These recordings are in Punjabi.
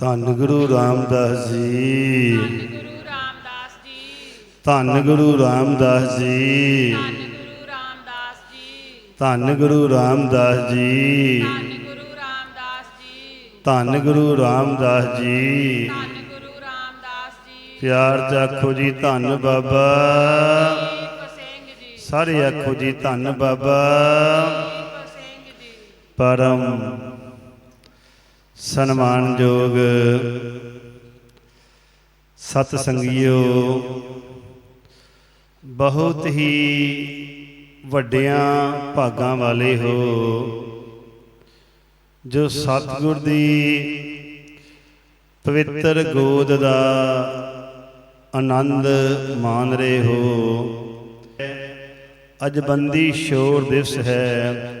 ਧੰਨ ਗੁਰੂ ਰਾਮਦਾਸ ਜੀ। ਧੰਨ ਗੁਰੂ ਰਾਮਦਾਸ ਜੀ। ਧੰਨ ਗੁਰੂ ਰਾਮਦਾਸ ਜੀ। ਧੰਨ ਗੁਰੂ ਰਾਮਦਾਸ ਜੀ। ਪਿਆਰ ਚ ਆਖੋ ਜੀ ਧੰਨ ਬਾਬਾ। ਸਾਰੇ ਆਖੋ ਜੀ ਧੰਨ ਬਾਬਾ। ਪਰਮ ਸਨਮਾਨਯੋਗ ਸਤ ਸੰਗਿਓ ਬਹੁਤ ਹੀ ਵੱਡਿਆਂ ਭਾਗਾਂ ਵਾਲੇ ਹੋ, ਜੋ ਸਤਿਗੁਰ ਦੀ ਪਵਿੱਤਰ ਗੋਦ ਦਾ ਆਨੰਦ ਮਾਣ ਰਹੇ ਹੋ। ਅੱਜ ਬੰਦੀ ਸ਼ੋਰ ਦਿਵਸ ਹੈ।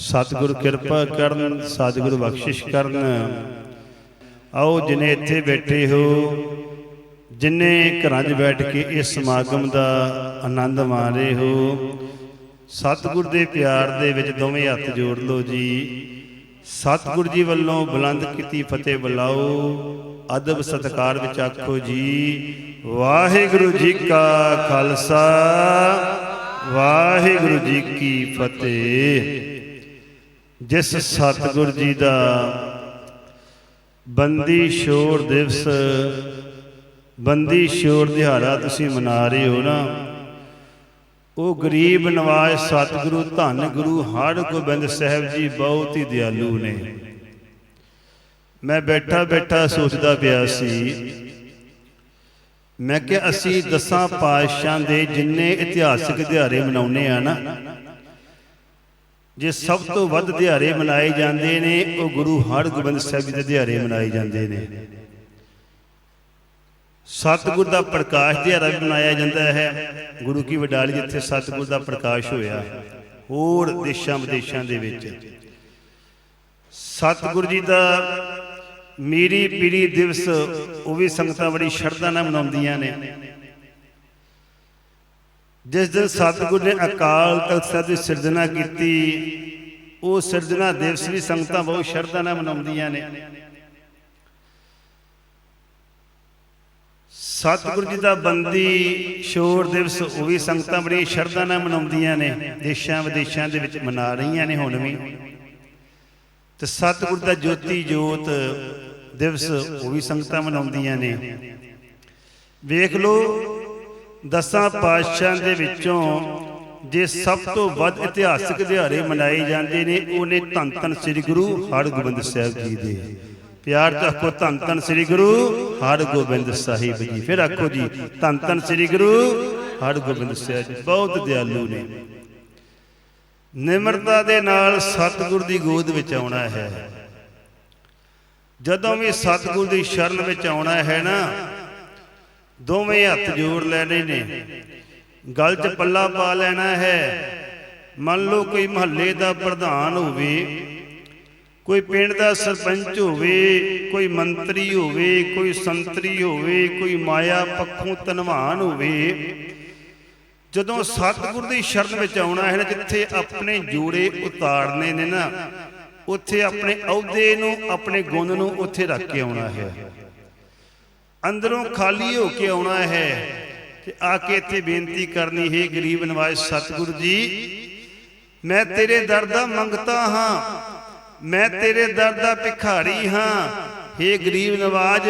ਸਤਿਗੁਰ ਕਿਰਪਾ ਕਰਨ, ਸਤਿਗੁਰ ਬਖਸ਼ਿਸ਼ ਕਰਨ। ਆਓ ਜਿਨੇ ਇੱਥੇ ਬੈਠੇ ਹੋ, ਜਿਨੇ ਘਰਾਂ 'ਚ ਬੈਠ ਕੇ ਇਸ ਸਮਾਗਮ ਦਾ ਆਨੰਦ ਮਾਣ ਰਹੇ ਹੋ, ਸਤਿਗੁਰ ਦੇ ਪਿਆਰ ਦੇ ਵਿੱਚ ਦੋਵੇਂ ਹੱਥ ਜੋੜ ਲਓ ਜੀ। ਸਤਿਗੁਰ ਜੀ ਵੱਲੋਂ ਬੁਲੰਦ ਕੀਤੀ ਫਤਿਹ ਬੁਲਾਓ, ਅਦਬ ਸਤਕਾਰ ਵਿੱਚ ਆਖੋ ਜੀ। ਵਾਹਿਗੁਰੂ ਜੀ ਕਾ ਖਾਲਸਾ, ਵਾਹਿਗੁਰੂ ਜੀ ਕੀ ਫਤਿਹ। ਜਿਸ ਸਤਿਗੁਰ ਜੀ ਦਾ ਬੰਦੀ ਸ਼ੋਰ ਦਿਵਸ, ਬੰਦੀ ਸ਼ੋਰ ਦਿਹਾੜਾ ਤੁਸੀਂ ਮਨਾ ਰਹੇ ਹੋ ਨਾ, ਉਹ ਗਰੀਬ ਨਵਾਜ਼ ਸਤਿਗੁਰੂ, ਧੰਨ ਗੁਰੂ ਹਰਿ ਗੋਬਿੰਦ ਸਾਹਿਬ ਜੀ ਬਹੁਤ ਹੀ ਦਿਆਲੂ ਨੇ। ਮੈਂ ਬੈਠਾ ਬੈਠਾ ਸੋਚਦਾ ਪਿਆ ਸੀ, ਮੈਂ ਕਿ ਅਸੀਂ ਦਸਾਂ ਪਾਤਸ਼ਾਹਾਂ ਦੇ ਜਿੰਨੇ ਇਤਿਹਾਸਿਕ ਦਿਹਾੜੇ ਮਨਾਉਨੇ ਆ ਨਾ ਜੇ ਸਭ ਤੋਂ ਵੱਧ ਦਿਹਾੜੇ ਮਨਾਏ ਜਾਂਦੇ ਨੇ, ਉਹ ਗੁਰੂ ਹਰਗੋਬਿੰਦ ਸਾਹਿਬ ਜੀ ਦੇ ਦਿਹਾੜੇ ਮਨਾਏ ਜਾਂਦੇ ਨੇ। ਸਤਿਗੁਰ ਦਾ ਪ੍ਰਕਾਸ਼ ਦਿਹਾੜਾ ਵੀ ਮਨਾਇਆ ਜਾਂਦਾ ਹੈ। ਗੁਰੂ ਕੀ ਵਡਾਲੀ ਜਿੱਥੇ ਸਤਿਗੁਰ ਦਾ ਪ੍ਰਕਾਸ਼ ਹੋਇਆ, ਹੋਰ ਦੇਸ਼ਾਂ ਵਿਦੇਸ਼ਾਂ ਦੇ ਵਿੱਚ। ਸਤਿਗੁਰ ਜੀ ਦਾ ਮੀਰੀ ਪੀਰੀ ਦਿਵਸ, ਉਹ ਵੀ ਸੰਗਤਾਂ ਬੜੀ ਸ਼ਰਧਾ ਨਾਲ ਮਨਾਉਂਦੀਆਂ ਨੇ। ਜਿਸ ਦਿਨ ਸਤਿਗੁਰ ਨੇ ਅਕਾਲ ਤਖਤ ਸਾਹਿਬ ਦੀ ਸਿਰਜਣਾ ਕੀਤੀ, ਉਹ ਸਿਰਜਣਾ ਦਿਵਸ ਵੀ ਸੰਗਤਾਂ ਬਹੁਤ ਸ਼ਰਧਾ ਨਾਲ ਮਨਾਉਂਦੀਆਂ ਨੇ। ਸਤਿਗੁਰ ਜੀ ਦਾ ਬੰਦੀ, ਸ਼ੋਰ ਦਿਵਸ, ਉਹ ਵੀ ਸੰਗਤਾਂ ਬੜੀ ਸ਼ਰਧਾ ਨਾਲ ਮਨਾਉਂਦੀਆਂ ਨੇ, ਦੇਸ਼ਾਂ ਵਿਦੇਸ਼ਾਂ ਦੇ ਵਿੱਚ ਮਨਾ ਰਹੀਆਂ ਨੇ ਹੁਣ ਵੀ। ਤੇ ਸਤਿਗੁਰ ਦਾ ਜੋਤੀ ਜੋਤ ਦਿਵਸ, ਉਹ ਵੀ ਸੰਗਤਾਂ ਮਨਾਉਂਦੀਆਂ ਨੇ। ਵੇਖ ਲਓ ਦਸਾਂ ਪਾਤਸ਼ਾਹਾਂ ਦੇ ਵਿੱਚੋਂ ਜੇ ਸਭ ਤੋਂ ਵੱਧ ਇਤਿਹਾਸਿਕ ਦਿਹਾੜੇ ਮਨਾਏ ਜਾਂਦੇ ਨੇ ਉਹਨੇ ਧੰਨ ਧੰਨ ਸ੍ਰੀ ਗੁਰੂ ਹਰਗੋਬਿੰਦ ਸਾਹਿਬ ਜੀ ਦੇ। ਪਿਆਰ ਚ ਆਖੋ ਧੰਨ ਧੰਨ ਸ੍ਰੀ ਗੁਰੂ ਹਰਗੋਬਿੰਦ ਸਾਹਿਬ ਜੀ। ਫਿਰ ਆਖੋ ਜੀ ਧੰਨ ਧੰਨ ਸ੍ਰੀ ਗੁਰੂ ਹਰਗੋਬਿੰਦ ਸਾਹਿਬ ਜੀ। ਬਹੁਤ ਦਿਆਲੂ ਨੇ। ਨਿਮਰਤਾ ਦੇ ਨਾਲ ਸਤਿਗੁਰ ਦੀ ਗੋਦ ਵਿੱਚ ਆਉਣਾ ਹੈ। ਜਦੋਂ ਵੀ ਸਤਿਗੁਰ ਦੀ ਸ਼ਰਨ ਵਿੱਚ ਆਉਣਾ ਹੈ ਨਾ ਦੋਵੇਂ ਹੱਥ ਜੋੜ ਲੈਣੇ ਨੇ। ਗਲ 'ਚ ਪੱਲਾ ਪਾ ਲੈਣਾ ਹੈ। ਮੰਨ ਲਓ ਕੋਈ ਮਹੱਲੇ ਦਾ ਪ੍ਰਧਾਨ ਹੋਵੇ ਕੋਈ ਪਿੰਡ ਦਾ ਸਰਪੰਚ ਹੋਵੇ ਕੋਈ ਮੰਤਰੀ ਹੋਵੇ ਕੋਈ ਸੰਤਰੀ ਹੋਵੇ ਕੋਈ ਮਾਇਆ ਪੱਖੋਂ ਧਨਵਾਨ ਹੋਵੇ। ਜਦੋਂ ਸਤਿਗੁਰ ਦੀ ਸ਼ਰਨ ਵਿੱਚ ਆਉਣਾ ਹੈ ਨਾ ਜਿੱਥੇ ਆਪਣੇ ਜੋੜੇ ਉਤਾਰਨੇ ਨੇ ਨਾ ਉੱਥੇ ਆਪਣੇ ਅਹੁਦੇ ਨੂੰ ਆਪਣੇ ਗੁਣ ਨੂੰ ਉੱਥੇ ਰੱਖ ਕੇ ਆਉਣਾ ਹੈ। ਅੰਦਰੋਂ ਖਾਲੀ ਹੋ ਕੇ ਆਉਣਾ ਹੈ ਤੇ ਆ ਕੇ ਇੱਥੇ ਬੇਨਤੀ ਕਰਨੀ ਹੈ ਗਰੀਬ ਨਵਾਜ਼ ਸਤਿਗੁਰੂ ਜੀ। ਮੈਂ ਤੇਰੇ ਦਰ ਦਾ ਮੰਗਤਾ ਹਾਂ। ਮੈਂ ਤੇਰੇ ਦਰ ਦਾ ਭਿਖਾਰੀ ਹਾਂ। हे ਗਰੀਬ ਨਵਾਜ਼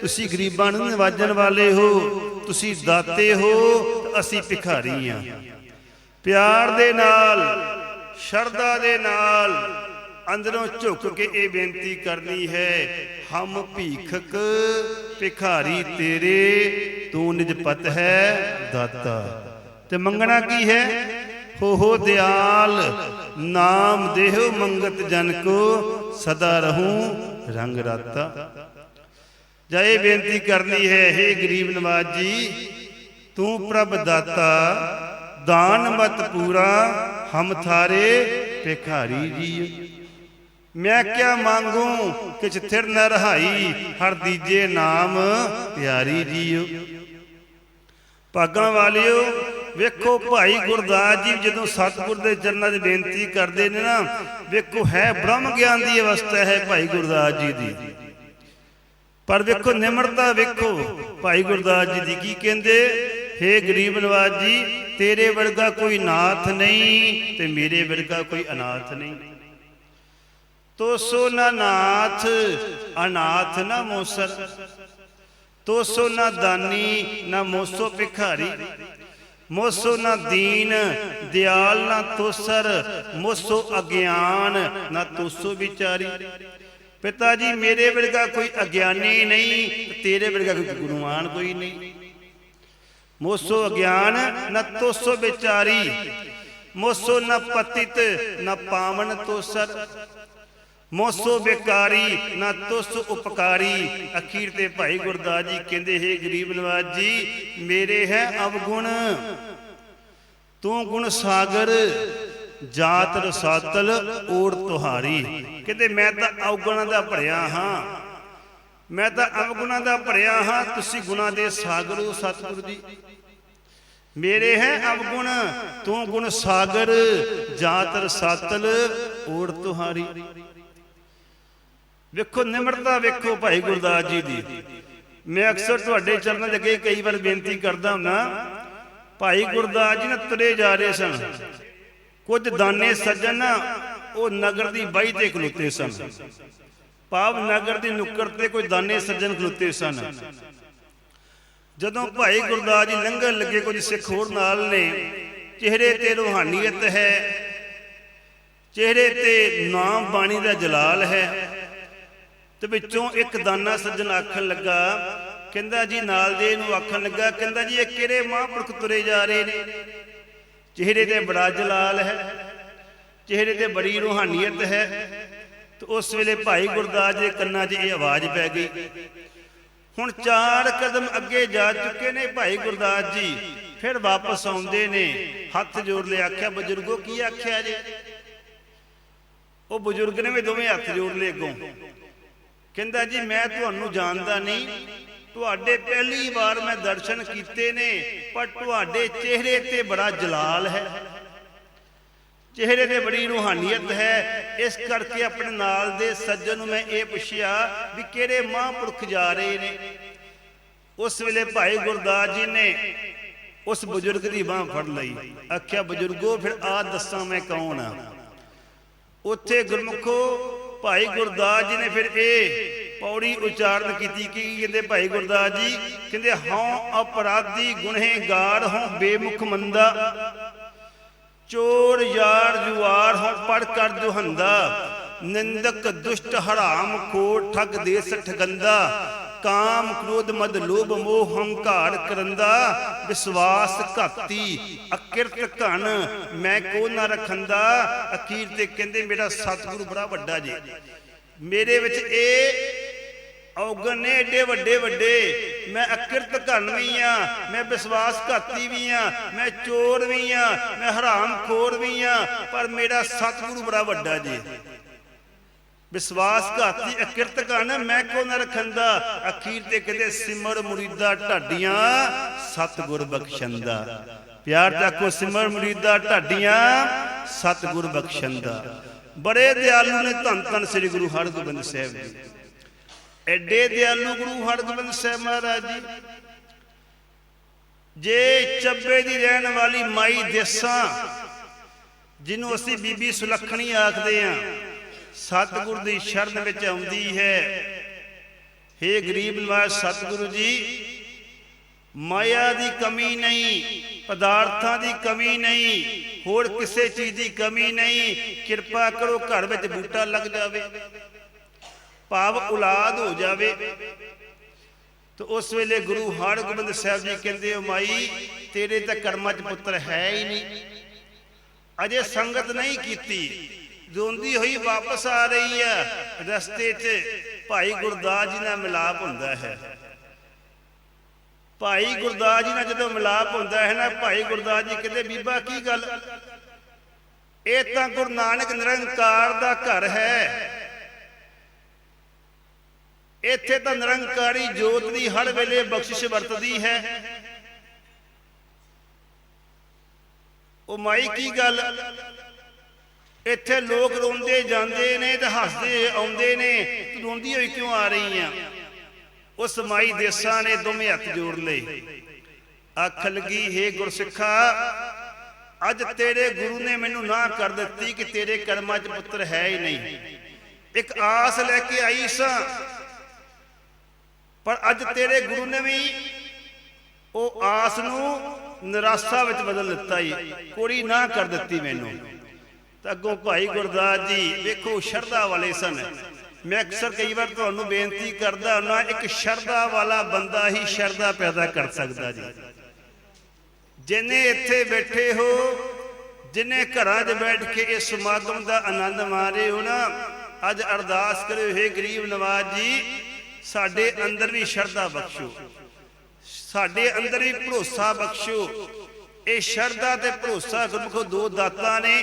ਤੁਸੀਂ ਗਰੀਬਾਂ ਨੂੰ ਨਵਾਜਣ ਵਾਲੇ ਹੋ। ਤੁਸੀਂ ਦਾਤੇ ਹੋ ਅਸੀਂ ਭਿਖਾਰੀ ਹਾਂ। ਪਿਆਰ ਦੇ ਨਾਲ ਸ਼ਰਧਾ ਦੇ ਨਾਲ ਅੰਦਰੋਂ ਝੁਕ ਕੇ ਇਹ ਬੇਨਤੀ ਕਰਨੀ ਹੈ, ਹਮ ਭੀਖਕ ਭਿਖਾਰੀ ਤੇਰੇ, ਤੂੰ ਨਿਜਪਤ ਹੈ ਦਾਤਾ। ਤੇ ਮੰਗਣਾ ਕੀ ਹੈ? ਹੋ ਹੋ ਦਿਆਲ, ਨਾਮ ਦੇਹੁ ਮੰਗਤ ਜਨ ਕੋ, ਸਦਾ ਰਹੂੰ ਰੰਗ ਰਾਤਾ। ਜਾਂ ਇਹ ਬੇਨਤੀ ਕਰਨੀ ਹੈ हे ਗਰੀਬ ਨਵਾਜ ਜੀ, ਤੂੰ ਪ੍ਰਭ ਦਾਤਾ, ਦਾਨ ਮਤ ਪੂਰਾ, ਹਮ ਥਾਰੇ ਭਿਖਾਰੀ ਜੀ ਮੈਂ ਕਿਆ ਮੰਗੂ, ਕਿਛ ਥਿਰ ਨ ਰਹਾਈ, ਹਰ ਦੀਜੇ ਨਾਮ ਪਿਆਰੀ ਜੀਓ। ਭਾਗਾਂ ਵਾਲਿਓ, ਵੇਖੋ ਭਾਈ ਗੁਰਦਾਸ ਜੀ, ਜਦੋਂ ਸਤਿਗੁਰ ਦੇ ਚਰਨਾਂ 'ਚ ਬੇਨਤੀ ਕਰਦੇ ਨੇ ਨਾ, ਵੇਖੋ ਹੈ ਬ੍ਰਹਮ ਗਿਆਨ ਦੀ ਅਵਸਥਾ ਹੈ ਭਾਈ ਗੁਰਦਾਸ ਜੀ ਦੀ। ਪਰ ਵੇਖੋ, ਨਿਮਰਤਾ ਵੇਖੋ, ਭਾਈ ਗੁਰਦਾਸ ਜੀ ਦੀ ਕੀ ਕਹਿੰਦੇ, ਹੇ ਗਰੀਬ ਨਵਾਜ ਜੀ, ਤੇਰੇ ਵਰਗਾ ਕੋਈ ਨਾਥ ਨਹੀਂ ਤੇ ਮੇਰੇ ਵਰਗਾ ਕੋਈ ਅਨਾਥ ਨਹੀਂ। ਤੋ ਨਾ ਨਾਥ, ਅਨਾਥ ਨਾ ਮੋਸਰ। ਤੋਸੋ ਨਾ ਦਾਨੀ ਨਾ ਮੋਸੋ ਭਿਖਾਰੀ। ਮੋਸੋ ਨਾ ਦੀਨ, ਦਿਆਲ ਨਾ ਤੋਸਰ। ਮੋਸੋ ਅਗਿਆਨ ਨਾ ਤੋਸੋ ਵਿਚਾਰੀ। ਪਿਤਾ ਜੀ, ਮੇਰੇ ਵਰਗਾ ਕੋਈ ਅਗਿਆਨੀ ਨਹੀਂ, ਤੇਰੇ ਵਰਗਾ ਕੋਈ ਗੁਰੂਆਨ ਕੋਈ ਨਹੀਂ। ਮੋਸੋ ਅਗਿਆਨ ਨਾ ਤੋਸੋ ਵਿਚਾਰੀ। ਮੋਸੋ ਨਾ ਪਤਿਤ, ਨਾ ਪਾਵਨ ਤੋਸਰ। ਮੋਸੋ ਬੇਕਾਰੀ ਨਾ ਤੁਸ ਉਪਕਾਰੀ। ਅਖੀਰ ਤੇ ਭਾਈ ਗੁਰਦਾਸ ਜੀ ਕਹਿੰਦੇ, ਹੈ ਗਰੀਬ ਨਵਾਜ ਜੀ, ਮੇਰੇ ਹੈ ਅਵਗੁਣ। ਤੂੰ ਗੁਣ ਸਾਗਰ, ਜਾਤ ਰਸਾਤਲ ਓੜ ਤੁਹਾਰੀ। ਕਹਿੰਦੇ, ਮੈਂ ਤਾਂ ਅਵਗੁਣਾਂ ਦਾ ਭਰਿਆ ਹਾਂ। ਮੈਂ ਤਾਂ ਅਵਗੁਣਾਂ ਦਾ ਭਰਿਆ ਹਾਂ, ਤੁਸੀਂ ਗੁਣਾ ਦੇ ਸਾਗਰ ਹੋ ਸਤਿਗੁਰੂ ਜੀ। ਮੇਰੇ ਹੈ ਅਵਗੁਣ, ਤੂੰ ਗੁਣ ਸਾਗਰ, ਜਾਤ ਰਸਾਤਲ ਓੜ ਤੁਹਾਰੀ। ਵੇਖੋ, ਨਿਮਰਤਾ ਵੇਖੋ ਭਾਈ ਗੁਰਦਾਸ ਜੀ ਦੀ। ਮੈਂ ਅਕਸਰ ਤੁਹਾਡੇ ਚਰਨਾਂ 'ਚ ਅੱਗੇ ਕਈ ਵਾਰ ਬੇਨਤੀ ਕਰਦਾ ਹੁੰਦਾ, ਭਾਈ ਗੁਰਦਾਸ ਜੀ ਨੇ ਤੁਰੇ ਜਾ ਰਹੇ ਸਨ। ਕੁਝ ਦਾਨੇ ਸੱਜਣ ਉਹ ਨਗਰ ਦੀ ਬਾਈ ਤੇ ਖਲੋਤੇ ਸਨ। ਪਾਵ ਨਗਰ ਦੀ ਨੁੱਕਰ ਤੇ ਕੋਈ ਦਾਨੇ ਸੱਜਣ ਖਲੋਤੇ ਸਨ। ਜਦੋਂ ਭਾਈ ਗੁਰਦਾਸ ਜੀ ਲੰਘਣ ਲੱਗੇ, ਕੁਝ ਸਿੱਖ ਹੋਰ ਨਾਲ ਨੇ। ਚਿਹਰੇ ਤੇ ਰੂਹਾਨੀਅਤ ਹੈ, ਚਿਹਰੇ ਤੇ ਨਾਮ ਬਾਣੀ ਦਾ ਜਲਾਲ ਹੈ। ਤੇ ਵਿੱਚੋਂ ਇੱਕ ਦਾਨਾ ਸੱਜਣ ਆਖਣ ਲੱਗਾ, ਕਹਿੰਦਾ ਜੀ ਨਾਲ ਦੇ ਨੂੰ ਆਖਣ ਲੱਗਾ, ਕਹਿੰਦਾ ਜੀ ਇਹ ਕਿਹੜੇ ਮਹਾਂਪੁਰਖ ਤੁਰੇ ਜਾ ਰਹੇ ਨੇ? ਚਿਹਰੇ ਤੇ ਬੜਾ ਜਲਾਲ ਹੈ, ਚਿਹਰੇ ਤੇ ਬੜੀ ਰੂਹਾਨੀਅਤ ਹੈ। ਤੇ ਉਸ ਵੇਲੇ ਭਾਈ ਗੁਰਦਾਸ ਦੇ ਕੰਨਾਂ 'ਚ ਇਹ ਆਵਾਜ਼ ਪੈ ਗਈ, ਹੁਣ ਚਾਰ ਕਦਮ ਅੱਗੇ ਜਾ ਚੁੱਕੇ ਨੇ ਭਾਈ ਗੁਰਦਾਸ ਜੀ, ਫਿਰ ਵਾਪਸ ਆਉਂਦੇ ਨੇ। ਹੱਥ ਜੋੜ ਲਿਆ ਆਖਿਆ, ਬਜ਼ੁਰਗੋ, ਕੀ ਆਖਿਆ ਜੀ? ਉਹ ਬਜ਼ੁਰਗ ਨੇ ਵੀ ਦੋਵੇਂ ਹੱਥ ਜੋੜ ਲਏ ਅੱਗੋਂ। ਕਹਿੰਦਾ ਜੀ, ਮੈਂ ਤੁਹਾਨੂੰ ਜਾਣਦਾ ਨਹੀਂ। ਤੁਹਾਡੇ ਪਹਿਲੀ ਵਾਰ ਮੈਂ ਦਰਸ਼ਨ ਕੀਤੇ ਨੇ, ਪਰ ਤੁਹਾਡੇ ਚਿਹਰੇ ਤੇ ਬੜਾ ਜਲਾਲ ਹੈ। ਚਿਹਰੇ ਤੇ ਬੜੀ ਰੂਹਾਨੀਅਤ ਹੈ। ਇਸ ਕਰਕੇ ਆਪਣੇ ਨਾਲ ਦੇ ਸੱਜਣ ਨੂੰ ਮੈਂ ਇਹ ਪੁੱਛਿਆ ਵੀ ਕਿਹੜੇ ਮਹਾਂਪੁਰਖ ਜਾ ਰਹੇ ਨੇ? ਉਸ ਵੇਲੇ ਭਾਈ ਗੁਰਦਾਸ ਜੀ ਨੇ ਉਸ ਬਜ਼ੁਰਗ ਦੀ ਬਾਹ ਫੜ ਲਈ। ਆਖਿਆ, ਬਜ਼ੁਰਗੋ, ਫਿਰ ਆ ਦੱਸਾਂ ਮੈਂ ਕੌਣ ਆ? ਉੱਥੇ ਗੁਰਮੁਖੋ ਭਾਈ ਗੁਰਦਾਸ ਜੀ ਨੇ ਫਿਰ ਇਹ ਪੌੜੀ ਉਚਾਰਨ ਕੀਤੀ। ਕੀ ਕਹਿੰਦੇ ਭਾਈ ਗੁਰਦਾਸ ਜੀ? ਕਹਿੰਦੇ, ਹਉ ਅਪਰਾਧੀ ਗੁਨਹਗਾਰ ਹਉ ਬੇਮੁਖ ਮੰਦਾ। ਚੋਰ ਯਾਰ ਜੁਆਰ ਹਉ ਪੜ ਕਰ ਜੁਹੰਦਾ। ਨਿੰਦਕ ਦੁਸ਼ਟ ਹਰਾਮ ਖੋਰ ਠਗ ਦੇਸ ਠਗੰਦਾ ਕਾਮ ਕ੍ਰੋਧ ਮਦ ਲੋਭ ਮੋਹ ਹੰਕਾਰ ਕਰੰਦਾ, ਵਿਸ਼ਵਾਸ ਘਾਤੀ, ਅਕਿਰਤ ਘਨ ਮੈਂ ਕੋ ਨਾ ਰਖੰਦਾ। ਅਖੀਰ ਤੇ ਕਹਿੰਦੇ ਮੇਰਾ ਸਤਿਗੁਰੂ ਬੜਾ ਵੱਡਾ ਜੀ। ਮੇਰੇ ਵਿੱਚ ਇਹ ਔਗਣ ਨੇ ਏਡੇ ਵੱਡੇ ਵੱਡੇ, ਮੈਂ ਅਕਿਰਤ ਘਨ ਵੀ ਆ, ਮੈਂ ਵਿਸ਼ਵਾਸ ਘਾਤੀ ਵੀ ਆ, ਮੈਂ ਚੋਰ ਵੀ ਆ, ਮੈਂ ਹਰਾਮ ਖੋਰ ਵੀ ਆ, ਪਰ ਮੇਰਾ ਸਤਿਗੁਰੂ ਬੜਾ ਵੱਡਾ ਜੀ। ਵਿਸ਼ਵਾਸ ਘਾਤੀ ਅਕਿਰਤ ਘਨ ਮੈਂ ਕੋ ਨ ਰਖੰਦਾ? ਅਖੀਰ ਤੇ ਕਹਿੰਦੇ ਸਿਮਰ ਮੁਰੀਦਾ ਢਾਡੀਆਂ, ਸਤਿਗੁਰ ਬਖਸ਼ੰਦਾ। ਪਿਆਰ ਚੱਕੋ ਸਿਮਰ ਮੁਰੀਦਾ ਢਾਡੀਆਂ, ਸਤਿਗੁਰ ਬਖਸ਼ੰਦਾ। ਬੜੇ ਦਿਆਲੂ ਨੇ ਧੰਨ ਧੰਨ ਸ੍ਰੀ ਗੁਰੂ ਹਰਗੋਬਿੰਦ ਸਾਹਿਬ ਜੀ। ਐਡੇ ਦਿਆਲੂ ਗੁਰੂ ਹਰਗੋਬਿੰਦ ਸਾਹਿਬ ਮਹਾਰਾਜ ਜੀ। ਜੇ ਚੱਬੇ ਦੀ ਰਹਿਣ ਵਾਲੀ ਮਾਈ ਦੇਸਾਂ, ਜਿਹਨੂੰ ਅਸੀਂ ਬੀਬੀ ਸੁਲੱਖਣੀ ਆਖਦੇ ਆਂ ਸਤਿਗੁਰ ਦੀ ਸ਼ਰਨ ਵਿੱਚ ਆਉਂਦੀ ਹੈ। हे ਗਰੀਬ ਨਿਵਾਸ ਸਤਿਗੁਰੂ ਜੀ, ਮਾਇਆ ਦੀ ਕਮੀ ਨਹੀਂ, ਪਦਾਰਥਾਂ ਦੀ ਕਮੀ ਨਹੀਂ, ਹੋਰ ਕਿਸੇ ਚੀਜ਼ ਦੀ ਕਮੀ ਨਹੀਂ, ਕਿਰਪਾ ਕਰੋ ਘਰ ਵਿੱਚ ਬੂਟਾ ਲੱਗ ਜਾਵੇ, ਭਾਵ ਔਲਾਦ ਹੋ ਜਾਵੇ। ਤੇ ਉਸ ਵੇਲੇ ਗੁਰੂ ਹਰਗੋਬਿੰਦ ਸਾਹਿਬ ਜੀ ਕਹਿੰਦੇ ਹੋ ਮਾਈ, ਤੇਰੇ ਤਾਂ ਕਰਮਾਂ 'ਚ ਪੁੱਤਰ ਹੈ ਹੀ ਨਹੀਂ। ਅਜੇ ਸੰਗਤ ਨਹੀਂ ਕੀਤੀ। ਰੋਂਦੀ ਹੋਈ ਵਾਪਸ ਆ ਰਹੀ ਹੈ ਰਸਤੇ 'ਚ ਭਾਈ ਗੁਰਦਾਸ ਜੀ ਨਾਲ ਮਿਲਾਪ ਹੁੰਦਾ ਹੈ। ਭਾਈ ਗੁਰਦਾਸ ਜੀ ਨਾਲ ਜਦੋਂ ਮਿਲਾਪ ਹੁੰਦਾ ਹੈ ਨਾ, ਭਾਈ ਗੁਰਦਾਸ ਜੀ ਕਹਿੰਦੇ, ਬੀਬਾ ਕੀ ਗੱਲ? ਇਹ ਤਾਂ ਗੁਰੂ ਨਾਨਕ ਨਿਰੰਕਾਰ ਦਾ ਘਰ ਹੈ। ਇੱਥੇ ਤਾਂ ਨਿਰੰਕਾਰੀ ਜੋਤ ਦੀ ਹਰ ਵੇਲੇ ਬਖਸ਼ਿਸ਼ ਵਰਤਦੀ ਹੈ। ਉਹ ਮਾਈ ਕੀ ਗੱਲ? ਇੱਥੇ ਲੋਕ ਰੋਂਦੇ ਜਾਂਦੇ ਨੇ ਤੇ ਹੱਸਦੇ ਆਉਂਦੇ ਨੇ। ਤੂੰ ਰੋਂਦੀ ਹੋਈ ਕਿਉਂ ਆ ਰਹੀ ਆ? ਉਸ ਮਾਈ ਦੇਸਾਂ ਨੇ ਦੋਵੇਂ ਹੱਥ ਜੋੜ ਲਏ। ਆਖ ਲੱਗੀ, ਹੇ ਗੁਰਸਿੱਖਾ, ਅੱਜ ਤੇਰੇ ਗੁਰੂ ਨੇ ਮੈਨੂੰ ਨਾ ਕਰ ਦਿੱਤੀ ਕਿ ਤੇਰੇ ਕਰਮਾਂ 'ਚ ਪੁੱਤਰ ਹੈ ਹੀ ਨਹੀਂ। ਇੱਕ ਆਸ ਲੈ ਕੇ ਆਈ ਸਾਂ, ਪਰ ਅੱਜ ਤੇਰੇ ਗੁਰੂ ਨੇ ਵੀ ਉਹ ਆਸ ਨੂੰ ਨਿਰਾਸ਼ਾ ਵਿੱਚ ਬਦਲ ਦਿੱਤਾ ਹੀ ਕੋਰੀ ਨਾ ਕਰ ਦਿੱਤੀ ਮੈਨੂੰ। ਤਾਂ ਅੱਗੋਂ ਭਾਈ ਗੁਰਦਾਸ ਜੀ, ਵੇਖੋ, ਸ਼ਰਧਾ ਵਾਲੇ ਸਨ। ਮੈਂ ਅਕਸਰ ਕਈ ਵਾਰ ਤੁਹਾਨੂੰ ਬੇਨਤੀ ਕਰਦਾ ਹੁੰਦਾ, ਇੱਕ ਸ਼ਰਧਾ ਵਾਲਾ ਬੰਦਾ ਹੀ ਸ਼ਰਧਾ ਪੈਦਾ ਕਰ ਸਕਦਾ ਜੀ। ਜਿਨੇ ਇੱਥੇ ਬੈਠੇ ਹੋ, ਜਿਨੇ ਘਰਾਂ 'ਚ ਬੈਠ ਕੇ ਇਸ ਸਮਾਗਮ ਦਾ ਆਨੰਦ ਮਾਰੇ ਹੋ ਨਾ, ਅੱਜ ਅਰਦਾਸ ਕਰਿਓ, ਹੇ ਗਰੀਬ ਨਵਾਜ ਜੀ, ਸਾਡੇ ਅੰਦਰ ਵੀ ਸ਼ਰਧਾ ਬਖਸ਼ੋ। ਸਾਡੇ ਅੰਦਰ ਵੀ ਭਰੋਸਾ ਬਖਸ਼ੋ। ਇਹ ਸ਼ਰਧਾ ਤੇ ਭਰੋਸਾ ਗੁਰਮੁਖੋ ਦੋ ਦਾਤਾਂ ਨੇ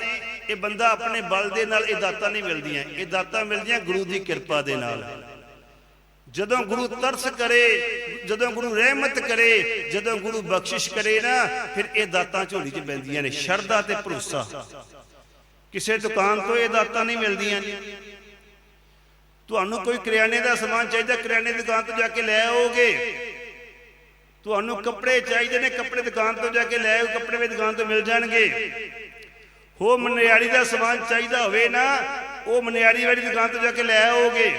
ਇਹ ਬੰਦਾ ਆਪਣੇ ਬਲ ਦੇ ਨਾਲ ਇਹ ਦਾਤਾਂ ਨਹੀਂ ਮਿਲਦੀਆਂ। ਇਹ ਦਾਤਾਂ ਮਿਲਦੀਆਂ ਗੁਰੂ ਦੀ ਕਿਰਪਾ ਦੇ ਨਾਲ। ਜਦੋਂ ਗੁਰੂ ਤਰਸ ਕਰੇ, ਜਦੋਂ ਗੁਰੂ ਰਹਿਮਤ ਕਰੇ, ਜਦੋਂ ਗੁਰੂ ਬਖਸ਼ਿਸ਼ ਕਰੇ ਨਾ, ਫਿਰ ਇਹ ਦਾਤਾਂ ਝੋਲੀ 'ਚ ਪੈਂਦੀਆਂ ਨੇ। ਸ਼ਰਧਾ ਤੇ ਭਰੋਸਾ। ਕਿਸੇ ਦੁਕਾਨ ਤੋਂ ਇਹ ਦਾਤਾਂ ਨਹੀਂ ਮਿਲਦੀਆਂ। ਤੁਹਾਨੂੰ ਕੋਈ ਕਰਿਆਨੇ ਦਾ ਸਮਾਨ ਚਾਹੀਦਾ, ਕਰਿਆਨੇ ਦੀ ਦੁਕਾਨ ਤੋਂ ਜਾ ਕੇ ਲੈ ਆਓਗੇ। ਤੁਹਾਨੂੰ ਕੱਪੜੇ ਚਾਹੀਦੇ ਨੇ, ਕੱਪੜੇ ਦੁਕਾਨ ਤੋਂ ਜਾ ਕੇ ਲੈ ਆਓ, ਕੱਪੜੇ ਵੀ ਦੁਕਾਨ ਤੋਂ ਮਿਲ ਜਾਣਗੇ। ਹੋ ਮਨਿਆਰੀ ਦਾ ਸਮਾਨ ਚਾਹੀਦਾ ਹੋਵੇ ਨਾ, ਉਹ ਮਨਿਆਰੀ ਵਾਲੀ ਦੁਕਾਨ ਤੋਂ ਜਾ ਕੇ ਲੈ ਆਓਗੇ।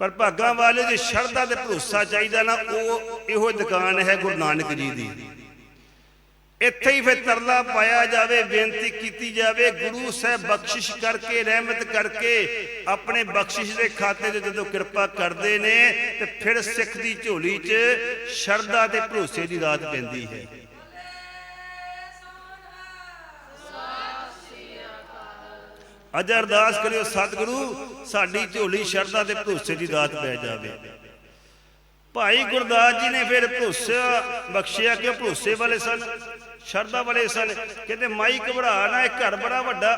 ਪਰ ਭਾਗਾਂ ਵਾਲੇ ਦੀ ਸ਼ਰਧਾ ਤੇ ਭਰੋਸਾ ਚਾਹੀਦਾ ਨਾ, ਉਹ ਇਹੋ ਦੁਕਾਨ ਹੈ ਗੁਰੂ ਨਾਨਕ ਜੀ ਦੀ। ਇੱਥੇ ਹੀ ਫਿਰ ਤਰਲਾ ਪਾਇਆ ਜਾਵੇ, ਬੇਨਤੀ ਕੀਤੀ ਜਾਵੇ, ਗੁਰੂ ਸਾਹਿਬ ਬਖਸ਼ਿਸ਼ ਕਰਕੇ, ਰਹਿਮਤ ਕਰਕੇ ਆਪਣੇ ਬਖਸ਼ਿਸ਼ ਦੇ ਖਾਤੇ ਤੇ ਜਦੋਂ ਕਿਰਪਾ ਕਰਦੇ ਨੇ, ਤੇ ਫਿਰ ਸਿੱਖ ਦੀ ਝੋਲੀ 'ਚ ਸ਼ਰਧਾ ਤੇ ਭਰੋਸੇ ਦੀ ਰਾਤ ਪੈਂਦੀ ਹੈ। ਅੱਜ ਅਰਦਾਸ ਕਰਿਓ, ਸਤਿਗੁਰੂ, ਸਾਡੀ ਝੋਲੀ ਸ਼ਰਧਾ ਤੇ ਭਰੋਸੇ ਦੀ ਦਾਤ ਪੈ ਜਾਵੇ। ਭਾਈ ਗੁਰਦਾਸ ਜੀ ਨੇ ਫਿਰ ਭਰੋਸਾ ਬਖਸ਼ਿਆ ਕਿ ਭਰੋਸੇ ਵਾਲੇ ਸਨ, ਸ਼ਰਧਾ ਵਾਲੇ ਸਨ। ਕਹਿੰਦੇ ਮਾਈ ਘਬਰਾ ਨਾ, ਇਹ ਘਰ ਬੜਾ ਵੱਡਾ।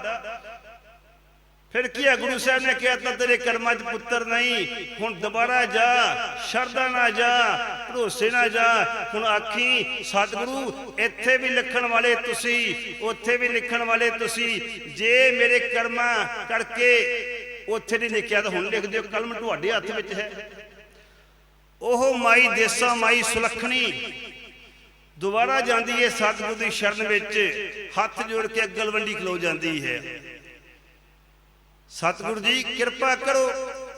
ਫਿਰ ਕੀ ਹੈ ਗੁਰੂ ਸਾਹਿਬ ਨੇ ਕਿਹਾ ਤਾਂ ਤੇਰੇ ਕਰਮਾਂ 'ਚ ਪੁੱਤਰ ਨਹੀਂ। ਹੁਣ ਦੁਬਾਰਾ ਜਾ, ਸ਼ਰਧਾ ਨਾ ਜਾ, ਭਰੋਸੇ ਨਾ ਜਾ। ਹੁਣ ਆਖੀ, ਸਤਿਗੁਰੂ, ਇੱਥੇ ਵੀ ਲਿਖਣ ਵਾਲੇ ਤੁਸੀਂ, ਉੱਥੇ ਵੀ ਲਿਖਣ ਵਾਲੇ ਤੁਸੀਂ, ਜੇ ਮੇਰੇ ਕਰਮਾਂ ਕਰਕੇ ਉੱਥੇ ਨਹੀਂ ਲਿਖਿਆ ਤਾਂ ਹੁਣ ਲਿਖ ਦਿਓ। ਕਲਮ ਤੁਹਾਡੇ ਹੱਥ ਵਿੱਚ ਹੈ। ਉਹ ਮਾਈ ਦੇਸਾ, ਮਾਈ ਸੁਲੱਖਣੀ। ਦੁਬਾਰਾ ਜਾਂਦੀ ਹੈ ਸਤਿਗੁਰੂ ਦੀ ਸ਼ਰਨ ਵਿੱਚ, ਹੱਥ ਜੋੜ ਕੇ ਅਗਲਵੰਡੀ ਖਲੋ ਜਾਂਦੀ ਹੈ। ਸਤਿਗੁਰੂ ਜੀ, ਕਿਰਪਾ ਕਰੋ।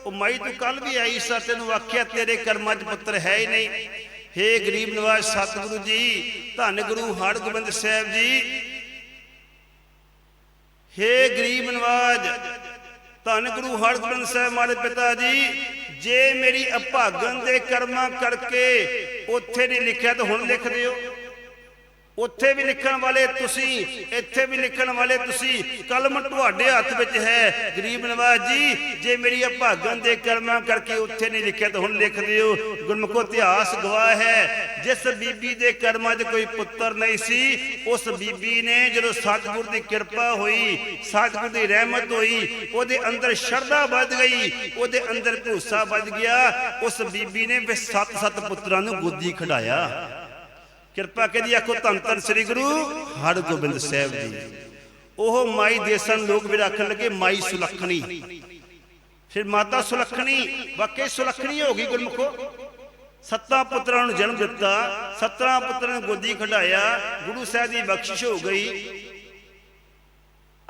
ਉਹ ਮਾਈ, ਤੂੰ ਕੱਲ ਵੀ ਆਈ ਸਾ, ਤੈਨੂੰ ਆਖਿਆ ਤੇਰੇ ਕਰਮਾਂ 'ਚ ਪੁੱਤਰ ਹੈ ਹੀ ਨਹੀਂ। ਹੇ ਗਰੀਬ ਨਵਾਜ ਸਤਿਗੁਰੂ ਜੀ, ਧੰਨ ਗੁਰੂ ਹਰਗੋਬਿੰਦ ਸਾਹਿਬ ਜੀ। ਹੇ ਗਰੀਬ ਨਿਵਾਜ਼, ਧੰਨ ਗੁਰੂ ਹਰਗੋਬਿੰਦ ਸਾਹਿਬ ਮਾਰੇ ਪਿਤਾ ਜੀ, ਜੇ ਮੇਰੀ ਅਭਾਗਨ ਦੇ ਕਰਮਾਂ ਕਰਕੇ ਉੱਥੇ ਨਹੀਂ ਲਿਖਿਆ ਤਾਂ ਹੁਣ ਲਿਖ ਦਿਓ। ਉੱਥੇ ਵੀ ਲਿਖਣ ਵਾਲੇ ਤੁਸੀਂ, ਇੱਥੇ ਵੀ ਲਿਖਣ ਵਾਲੇ ਤੁਸੀਂ, ਕਲਮ ਤੁਹਾਡੇ ਹੱਥ ਵਿੱਚ ਹੈ। ਗਰੀਬ ਨਵਾਜ ਜੀ, ਜੇ ਮੇਰੀ ਅਭਾਗਨ ਦੇ ਕਰਮਾਂ ਕਰਕੇ ਉੱਥੇ ਨਹੀਂ ਲਿਖਿਆ ਤਾਂ ਹੁਣ ਲਿਖ ਦਿਓ। ਗੁਰਮੁਖੋ ਇਤਿਹਾਸ ਗਵਾਹ ਹੈ। ਜਿਸ ਬੀਬੀ ਦੇ ਕਰਮਾਂ 'ਚ ਕੋਈ ਪੁੱਤਰ ਨਹੀਂ ਸੀ, ਉਸ ਬੀਬੀ ਨੇ ਜਦੋਂ ਸਤਿਗੁਰ ਦੀ ਕਿਰਪਾ ਹੋਈ, ਸਤਿਗੁਰ ਦੀ ਰਹਿਮਤ ਹੋਈ, ਉਹਦੇ ਅੰਦਰ ਸ਼ਰਧਾ ਵੱਧ ਗਈ, ਉਹਦੇ ਅੰਦਰ ਭੂਸਾ ਵੱਧ ਗਿਆ, ਉਸ ਬੀਬੀ ਨੇ ਫਿਰ ਸੱਤ ਸੱਤ ਪੁੱਤਰਾਂ ਨੂੰ ਗੋਦੀ ਖੜਾਇਆ। ਕਿਰਪਾ ਕਰੀ ਆਖੋ ਧੰਨ ਧੰਨ ਸ੍ਰੀ ਗੁਰੂ ਹਰਗੋਬਿੰਦ ਸਾਹਿਬ ਜੀ। ਉਹ ਮਾਈ ਦੇਸਨ ਲੋਕ ਵੀ ਰੱਖਣ ਲੱਗੇ, ਮਾਈ ਸੁਲੱਖਣੀ। ਫਿਰ ਮਾਤਾ ਸੁਲੱਖਣੀ, ਵਾਕਈ ਸੁਲੱਖਣੀ ਹੋ ਗਈ ਗੁਰਮੁਖੋ। ਸੱਤਾਂ ਪੁੱਤਰਾਂ ਨੂੰ ਜਨਮ ਦਿੱਤਾ, ਸੱਤਾਂ ਪੁੱਤਰਾਂ ਨੂੰ ਗੋਦੀ ਖੜਾਇਆ, ਗੁਰੂ ਸਾਹਿਬ ਦੀ ਬਖਸ਼ਿਸ਼ ਹੋ ਗਈ।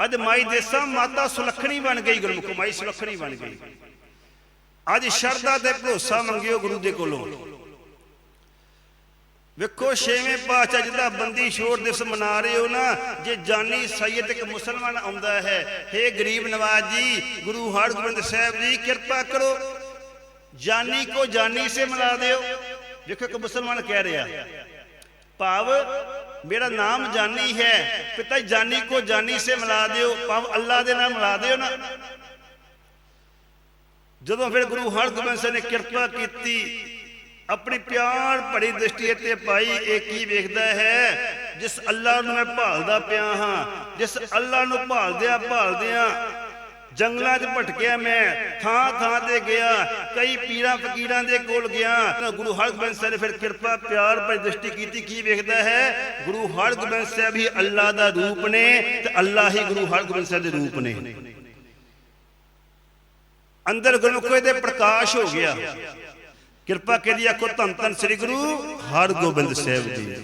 ਅੱਜ ਮਾਈ ਦੇਸਾਂ ਮਾਤਾ ਸੁਲੱਖਣੀ ਬਣ ਗਈ ਗੁਰਮੁਖੋ, ਮਾਈ ਸੁਲੱਖਣੀ ਬਣ ਗਈ। ਅੱਜ ਸ਼ਰਧਾ ਤੇ ਭਰੋਸਾ ਮੰਗਿਓ ਗੁਰੂ ਦੇ ਕੋਲੋਂ। ਵੇਖੋ ਛੇਵੇਂ ਪਾਤਸ਼ਾਹ ਜਿਹਦਾ ਬੰਦੀ ਛੋੜ ਦਿਵਸ ਮਨਾ ਰਹੇ ਹੋ ਨਾ ਜੇ ਜਾਨੀ ਸੈਦ ਇੱਕ ਮੁਸਲਮਾਨ ਆਉਂਦਾ ਹੈ हे ਗਰੀਬ ਨਵਾਜ ਜੀ ਗੁਰੂ ਹਰਗੋਬਿੰਦ ਸਾਹਿਬ ਜੀ ਕਿਰਪਾ ਕਰੋ। ਜਾਨੀ ਕੋ ਜਾਨੀ ਸੇ ਮਿਲਾ ਦਿਓ। ਵੇਖੋ ਇੱਕ ਮੁਸਲਮਾਨ ਕਹਿ ਰਿਹਾ ਭਾਵ ਮੇਰਾ ਨਾਮ ਜਾਨੀ ਹੈ ਪਿਤਾ ਜੀ, ਜਾਨੀ ਕੋ ਜਾਨੀ ਸੇ ਮਿਲਾ ਦਿਓ ਭਾਵ ਅੱਲਾ ਦੇ ਨਾਲ ਮਿਲਾ ਦਿਓ ਨਾ। ਜਦੋਂ ਫਿਰ ਗੁਰੂ ਹਰਗੋਬਿੰਦ ਸਾਹਿਬ ਨੇ ਕਿਰਪਾ ਕੀਤੀ ਆਪਣੀ ਪਿਆਰ ਭਰੀ ਦ੍ਰਿਸ਼ਟੀ ਇੱਥੇ ਪਾਈ ਇਹ ਕੀ ਵੇਖਦਾ ਹੈ? ਜਿਸ ਅੱਲਾ ਨੂੰ ਮੈਂ ਭਾਲਦਾ ਪਿਆ ਹਾਂ, ਜਿਸ ਅੱਲਾ ਨੂੰ ਭਾਲਦਿਆਂ ਭਾਲਦਿਆਂ ਜੰਗਲਾਂ 'ਚ ਭਟਕਿਆ ਮੈਂ, ਥਾਂ ਥਾਂ ਤੇ ਗਿਆ, ਕਈ ਪੀਰਾਂ ਫਕੀਰਾਂ ਦੇ ਕੋਲ ਗਿਆ। ਗੁਰੂ ਹਰਗੋਬਿੰਦ ਸਾਹਿਬ ਨੇ ਫਿਰ ਕਿਰਪਾ, ਪਿਆਰ ਭਰੀ ਦ੍ਰਿਸ਼ਟੀ ਕੀਤੀ, ਕੀ ਵੇਖਦਾ ਹੈ? ਗੁਰੂ ਹਰਗੋਬਿੰਦ ਸਾਹਿਬ ਹੀ ਅੱਲਾ ਦਾ ਰੂਪ ਨੇ ਤੇ ਅੱਲਾ ਹੀ ਗੁਰੂ ਹਰਗੋਬਿੰਦ ਸਾਹਿਬ ਦੇ ਰੂਪ ਨੇ। ਅੰਦਰ ਗੁਰਮੁਖੇ ਦੇ ਪ੍ਰਕਾਸ਼ ਹੋ ਗਿਆ। ਕਿਰਪਾ ਕੀਤੀ ਆਖੋ? ਧੰਨ ਧੰਨ ਸ੍ਰੀ ਗੁਰੂ ਹਰਗੋਬਿੰਦ ਸਾਹਿਬ ਜੀ।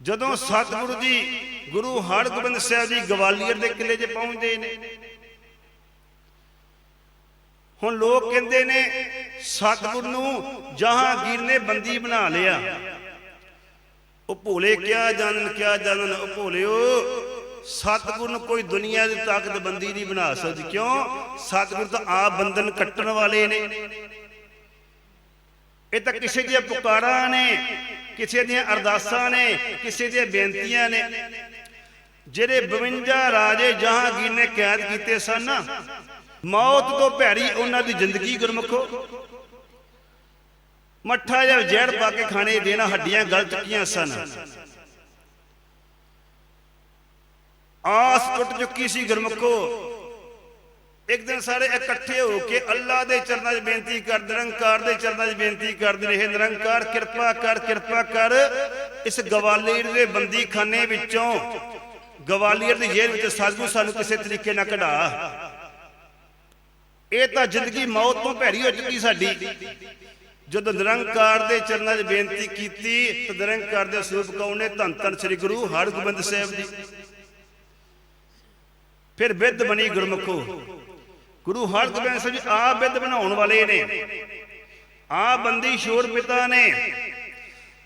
ਜਦੋਂ ਸਤਿਗੁਰੂ ਜੀ ਗੁਰੂ ਹਰਗੋਬਿੰਦ ਸਾਹਿਬ ਜੀ ਗਵਾਲੀਅਰ ਦੇ ਕਿਲੇ 'ਚ ਪਹੁੰਚਦੇ ਨੇ, ਹੁਣ ਲੋਕ ਕਹਿੰਦੇ ਨੇ, ਸਤਿਗੁਰ ਨੂੰ ਜਹਾਂਗੀਰ ਨੇ ਬੰਦੀ ਬਣਾ ਲਿਆ। ਉਹ ਭੋਲੇ ਕਿਆ ਜਾਣਨ ਕਿਆ ਜਾਣਨ? ਉਹ ਭੋਲਿਓ, ਸਤਿਗੁਰ ਨੂੰ ਕੋਈ ਦੁਨੀਆ ਦੀ ਤਾਕਤ ਬੰਦੀ ਨਹੀਂ ਬਣਾ ਸਕਦੀ। ਕਿਉਂ? ਸਤਿਗੁਰ ਤਾਂ ਆਪ ਬੰਧਨ ਕੱਟਣ ਵਾਲੇ ਨੇ। ਇਹ ਤਾਂ ਕਿਸੇ ਦੀਆਂ ਪੁਕਾਰਾਂ ਨੇ ਕਿਸੇ ਦੀਆਂ ਅਰਦਾਸਾਂ ਨੇ ਕਿਸੇ ਦੀਆਂ ਬੇਨਤੀਆਂ ਨੇ। ਜਿਹੜੇ 52 ਰਾਜੇ ਜਹਾਂਗੀਰ ਨੇ ਕੈਦ ਕੀਤੇ ਸਨ ਨਾ ਮੌਤ ਤੋਂ ਭੈੜੀ ਉਹਨਾਂ ਦੀ ਜ਼ਿੰਦਗੀ ਗੁਰਮਖੋ। ਮੱਠਾ ਜਾਂ ਜ਼ਹਿਰ ਪਾ ਕੇ ਖਾਣੇ ਦੇਣਾ ਹੱਡੀਆਂ ਗਲ ਚੁੱਕੀਆਂ ਸਨ। ਆਸ ਟੁੱਟ ਚੁੱਕੀ ਸੀ ਗੁਰਮਖੋ। ਇੱਕ ਦਿਨ ਸਾਰੇ ਇਕੱਠੇ ਹੋ ਕੇ ਅੱਲਾ ਦੇ ਚਰਨਾਂ 'ਚ ਬੇਨਤੀ ਕਰ ਨਿਰੰਕਾਰ ਦੇ ਚਰਨਾਂ 'ਚ ਬੇਨਤੀ ਕਰਦੇ ਰਹੇ। ਨਿਰੰਕਾਰ, ਕਿਰਪਾ ਕਰ ਕਿਰਪਾ ਕਰ। ਇਸ ਗਵਾਲੀਅਰ ਦੇ ਬੰਦੀਖਾਨੇ ਵਿੱਚੋਂ ਗਵਾਲੀਅਰ ਦੀ ਜੇਲ੍ਹ ਵਿੱਚ ਸਾਧੂ ਸਾਨੂੰ ਕਿਸੇ ਤਰੀਕੇ ਨਾਲ ਕਢਾ। ਇਹ ਤਾਂ ਜ਼ਿੰਦਗੀ ਮੌਤ ਤੋਂ ਭੈੜੀ ਹੋ ਚੁੱਕੀ ਸਾਡੀ। ਜਦੋਂ ਨਿਰੰਕਾਰ ਦੇ ਚਰਨਾਂ 'ਚ ਬੇਨਤੀ ਕੀਤੀ, ਤਾਂ ਨਿਰੰਕਾਰ ਦੇ ਸਰੂਪ ਕੌਣ ਨੇ? ਧੰਨ ਧੰਨ ਸ੍ਰੀ ਗੁਰੂ ਹਰਗੋਬਿੰਦ ਸਾਹਿਬ ਜੀ। ਫਿਰ ਬਿੱਧ ਬਣੀ ਗੁਰਮੁਖੋ। ਗੁਰੂ ਹਰਗੋਬਿੰਦ ਸਾਹਿਬ ਜੀ ਆਪ ਬਿੱਧ ਬਣਾਉਣ ਵਾਲੇ ਨੇ। ਆਪ ਬੰਦੀ ਸ਼ੋਰ ਪਿਤਾ ਨੇ।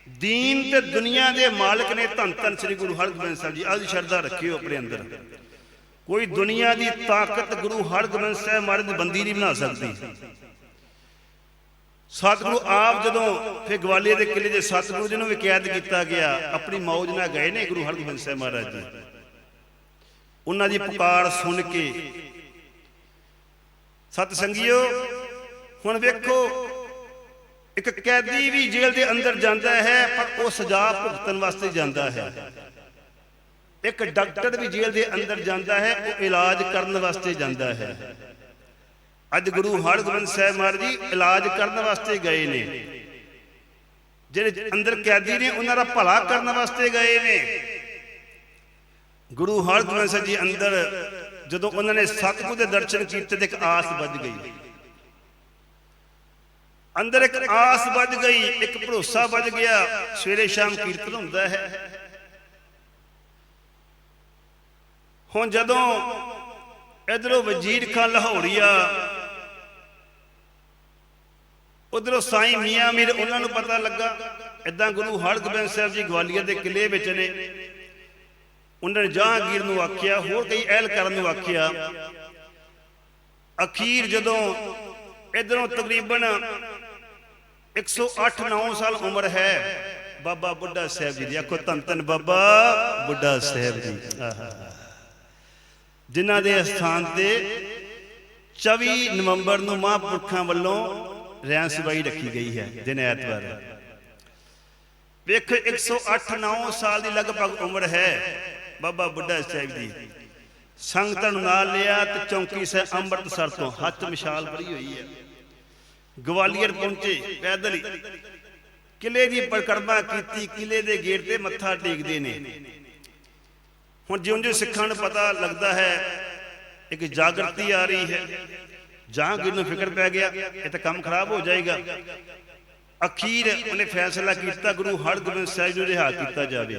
ਦੀਨ ਤੇ ਦੁਨੀਆ ਦੇ ਮਾਲਕ ਨੇ ਧੰਨ ਧੰਨ ਸ੍ਰੀ ਗੁਰੂ ਹਰਗੋਬਿੰਦ ਸਾਹਿਬ ਜੀ। ਆਹ ਸ਼ਰਧਾ ਰੱਖਿਓ ਆਪਣੇ ਅੰਦਰ। ਕੋਈ ਦੁਨੀਆ ਦੀ ਤਾਕਤ ਗੁਰੂ ਹਰਗੋਬਿੰਦ ਸਾਹਿਬ ਮਹਾਰਾਜ ਦੀ ਬੰਦੀ ਨਹੀਂ ਬਣਾ ਸਕਦੀ। ਸਤਿਗੁਰੂ ਆਪ ਜਦੋਂ ਫਿਰ ਗਵਾਲੀਅਰ ਦੇ ਕਿਲੇ ਦੇ ਸਤਿਗੁਰੂ ਜੀ ਨੂੰ ਵੀ ਕੈਦ ਕੀਤਾ ਗਿਆ, ਆਪਣੀ ਮੌਜ ਨਾਲ ਗਏ ਨੇ ਗੁਰੂ ਹਰਗੋਬਿੰਦ ਸਾਹਿਬ ਮਹਾਰਾਜ ਜੀ। ਉਹਨਾਂ ਦੀ ਪੁਕਾਰ ਸੁਣ ਕੇ ਸਤ ਸੰਗਿਓ, ਹੁਣ ਵੇਖੋ, ਇੱਕ ਕੈਦੀ ਵੀ ਜੇਲ੍ਹ ਦੇ ਅੰਦਰ ਜਾਂਦਾ ਹੈ, ਪਰ ਉਹ ਸਜ਼ਾ ਭੁਗਤਣ ਵਾਸਤੇ ਜਾਂਦਾ ਹੈ। ਇੱਕ ਡਾਕਟਰ ਵੀ ਜੇਲ੍ਹ ਦੇ ਅੰਦਰ ਜਾਂਦਾ ਹੈ, ਉਹ ਇਲਾਜ ਕਰਨ ਵਾਸਤੇ ਜਾਂਦਾ ਹੈ। ਅੱਜ ਗੁਰੂ ਹਰਗੋਬਿੰਦ ਸਾਹਿਬ ਮਹਾਰਾਜ ਜੀ ਇਲਾਜ ਕਰਨ ਵਾਸਤੇ ਗਏ ਨੇ। ਜਿਹੜੇ ਅੰਦਰ ਕੈਦੀ ਨੇ, ਉਹਨਾਂ ਦਾ ਭਲਾ ਕਰਨ ਵਾਸਤੇ ਗਏ ਨੇ। ਗੁਰੂ ਹਰਗੋਬਿੰਦ ਸਾਹਿਬ ਜੀ ਅੰਦਰ ਜਦੋਂ ਉਹਨਾਂ ਨੇ ਸਤਿਗੁਰ ਦੇ ਦਰਸ਼ਨ ਕੀਤੇ ਤੇ ਇੱਕ ਆਸ ਵੱਜ ਗਈ। ਅੰਦਰ ਇੱਕ ਆਸ ਵੱਜ ਗਈ, ਇੱਕ ਭਰੋਸਾ ਵੱਜ ਗਿਆ, ਸਵੇਰੇ ਸ਼ਾਮ ਕੀਰਤਨ ਹੁੰਦਾ ਹੈ। ਹੁਣ ਜਦੋਂ ਇਧਰੋਂ ਵਜ਼ੀਰ ਖਾਨ ਲਾਹੌਰੀਆ, ਉਧਰੋਂ ਸਾਈਂ ਮੀਆਂ ਮੀਰ, ਉਹਨਾਂ ਨੂੰ ਪਤਾ ਲੱਗਾ, ਇਦਾਂ ਗੁਰੂ ਹਰਗੋਬਿੰਦ ਸਾਹਿਬ ਜੀ ਗਵਾਲੀਅਰ ਦੇ ਕਿਲੇ ਵਿੱਚ ਨੇ। ਉਹਨਾਂ ਨੇ ਜਹਾਂਗੀਰ ਨੂੰ ਆਖਿਆ, ਹੋਰ ਕਈ ਅਹਿਲਕਾਰਾਂ ਨੂੰ ਆਖਿਆ, ਅਖੀਰ ਜਦੋਂ ਇਧਰੋਂ ਤਕਰੀਬਨ 108 9 ਸਾਲ ਉਮਰ ਹੈ, ਬਾਬਾ ਬੁੱਢਾ ਸਾਹਿਬ ਜੀ ਦੀ। ਆਖੋ ਧੰਨ ਧੰਨ ਬਾਬਾ ਬੁੱਢਾ ਸਾਹਿਬ ਜੀ। ਆਹਾ ਜਿਨ੍ਹਾਂ ਦੇ ਸਥਾਨ ਤੇ 24 ਨਵੰਬਰ ਨੂੰ ਮਹਾਂਪੁਰਖਾਂ ਵੱਲੋਂ ਰਿਆਂ ਸਬਾਈ ਰੱਖੀ ਗਈ ਹੈ ਦਿਨ ਐਤਵਾਰ। ਵੇਖ 108 9 ਸਾਲ ਦੀ ਲਗਭਗ ਉਮਰ ਹੈ। ਬਾਬਾ ਬੁੱਢਾ ਸਾਹਿਬ ਜੀ। ਸੰਗਤਾਂ ਨੂੰ ਨਾਲ ਲਿਆ ਤੇ ਚੌਂਕੀ ਸੇ ਅੰਮ੍ਰਿਤਸਰ ਤੋਂ ਹੱਥ ਮਿਸਾਲ ਭਰੀ ਹੋਈ ਹੈ। ਗਵਾਲੀਅਰ ਪਹੁੰਚੇ, ਪੈਦਲ ਹੀ। ਕਿਲੇ ਦੀ ਪਰਿਕਰਮਾ ਕੀਤੀ, ਕਿਲੇ ਦੇ ਗੇਟ ਤੇ ਮੱਥਾ ਟੇਕਦੇ ਨੇ। ਹੁਣ ਜਿਉਂ-ਜਿਉਂ ਸਿੱਖਾਂ ਨੂੰ ਪਤਾ ਲੱਗਦਾ ਹੈ, ਇੱਕ ਜਾਗਰਤੀ ਆ ਰਹੀ ਹੈ। ਜਹਾਂਗੀਰ ਨੂੰ ਫਿਕਰ ਪੈ ਗਿਆ, ਇਹ ਤਾਂ ਕੰਮ ਖਰਾਬ ਹੋ ਜਾਏਗਾ। ਅਖੀਰ ਉਹਨੇ ਫੈਸਲਾ ਕੀਤਾ, ਗੁਰੂ ਹਰਗੋਬਿੰਦ ਸਾਹਿਬ ਨੂੰ ਰਿਹਾ ਕੀਤਾ ਜਾਵੇ।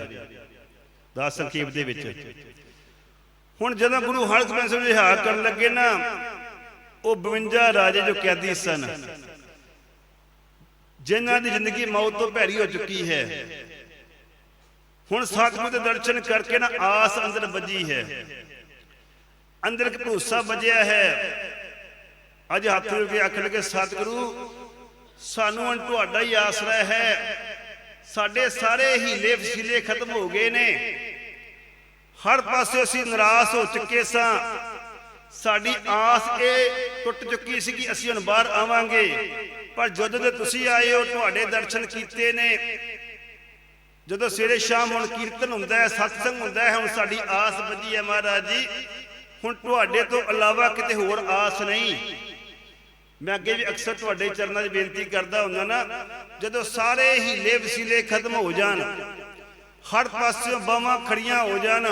ਦਾਸ ਸੰਖੇਪ ਦੇ ਵਿੱਚ। ਹੁਣ ਜਦੋਂ ਗੁਰੂ ਹਰਗੋਬਿੰਦ ਸਾਹਿਬ ਰਿਹਾ ਕਰਨ ਲੱਗੇ ਨਾ ਉਹ 52 ਰਾਜੇ ਜੋ ਕੈਦੀ ਸਨ ਜਿਨ੍ਹਾਂ ਦੀ ਜ਼ਿੰਦਗੀ ਮੌਤ ਤੋਂ ਭੈੜੀ ਹੋ ਚੁੱਕੀ ਹੈ। ਹੁਣ ਸਤਿਗੁਰ ਦੇ ਦਰਸ਼ਨ ਕਰਕੇ ਨਾ ਆਸ ਅੰਦਰ ਵੱਜੀ ਹੈ। ਅੰਦਰ ਇੱਕ ਭਰੋਸਾ ਵੱਜਿਆ ਹੈ। ਅੱਜ ਹੱਥ ਜੋੜ ਕੇ ਆਖਣ ਲੱਗੇ ਸਤਿਗੁਰੂ ਸਾਨੂੰ ਹੁਣ ਤੁਹਾਡਾ ਹੀ ਆਸਰਾ ਹੈ। ਸਾਡੇ ਸਾਰੇ ਹੀਲੇ ਵਸੀਲੇ ਖਤਮ ਹੋ ਗਏ ਨੇ। ਹਰ ਪਾਸੇ ਅਸੀਂ ਨਿਰਾਸ਼ ਹੋ ਚੁੱਕੇ ਸਾਂ। ਸਾਡੀ ਆਸ ਇਹ ਟੁੱਟ ਚੁੱਕੀ ਸੀ ਕਿ ਅਸੀਂ ਹੁਣ ਬਾਹਰ ਆਵਾਂਗੇ। ਪਰ ਜਦੋਂ ਦੇ ਤੁਸੀਂ ਆਏ ਹੋ, ਤੁਹਾਡੇ ਦਰਸ਼ਨ ਕੀਤੇ ਨੇ। ਜਦੋਂ ਸਵੇਰੇ ਸ਼ਾਮ ਹੁਣ ਕੀਰਤਨ ਹੁੰਦਾ ਹੈ, ਸਤਸੰਗ ਹੁੰਦਾ ਹੈ, ਹੁਣ ਸਾਡੀ ਆਸ ਵੱਜੀ ਹੈ ਮਹਾਰਾਜ ਜੀ। ਹੁਣ ਤੁਹਾਡੇ ਤੋਂ ਇਲਾਵਾ ਕਿਤੇ ਹੋਰ ਆਸ ਨਹੀਂ। ਮੈਂ ਅੱਗੇ ਵੀ ਅਕਸਰ ਤੁਹਾਡੇ ਚਰਨਾਂ 'ਚ ਬੇਨਤੀ ਕਰਦਾ ਹੁੰਦਾ ਨਾ, ਜਦੋਂ ਸਾਰੇ ਹੀਲੇ ਵਸੀਲੇ ਖਤਮ ਹੋ ਜਾਣ ਹਰ ਪਾਸਿਓਂ ਬਾਹਾਂ ਖੜੀਆਂ ਹੋ ਜਾਣ।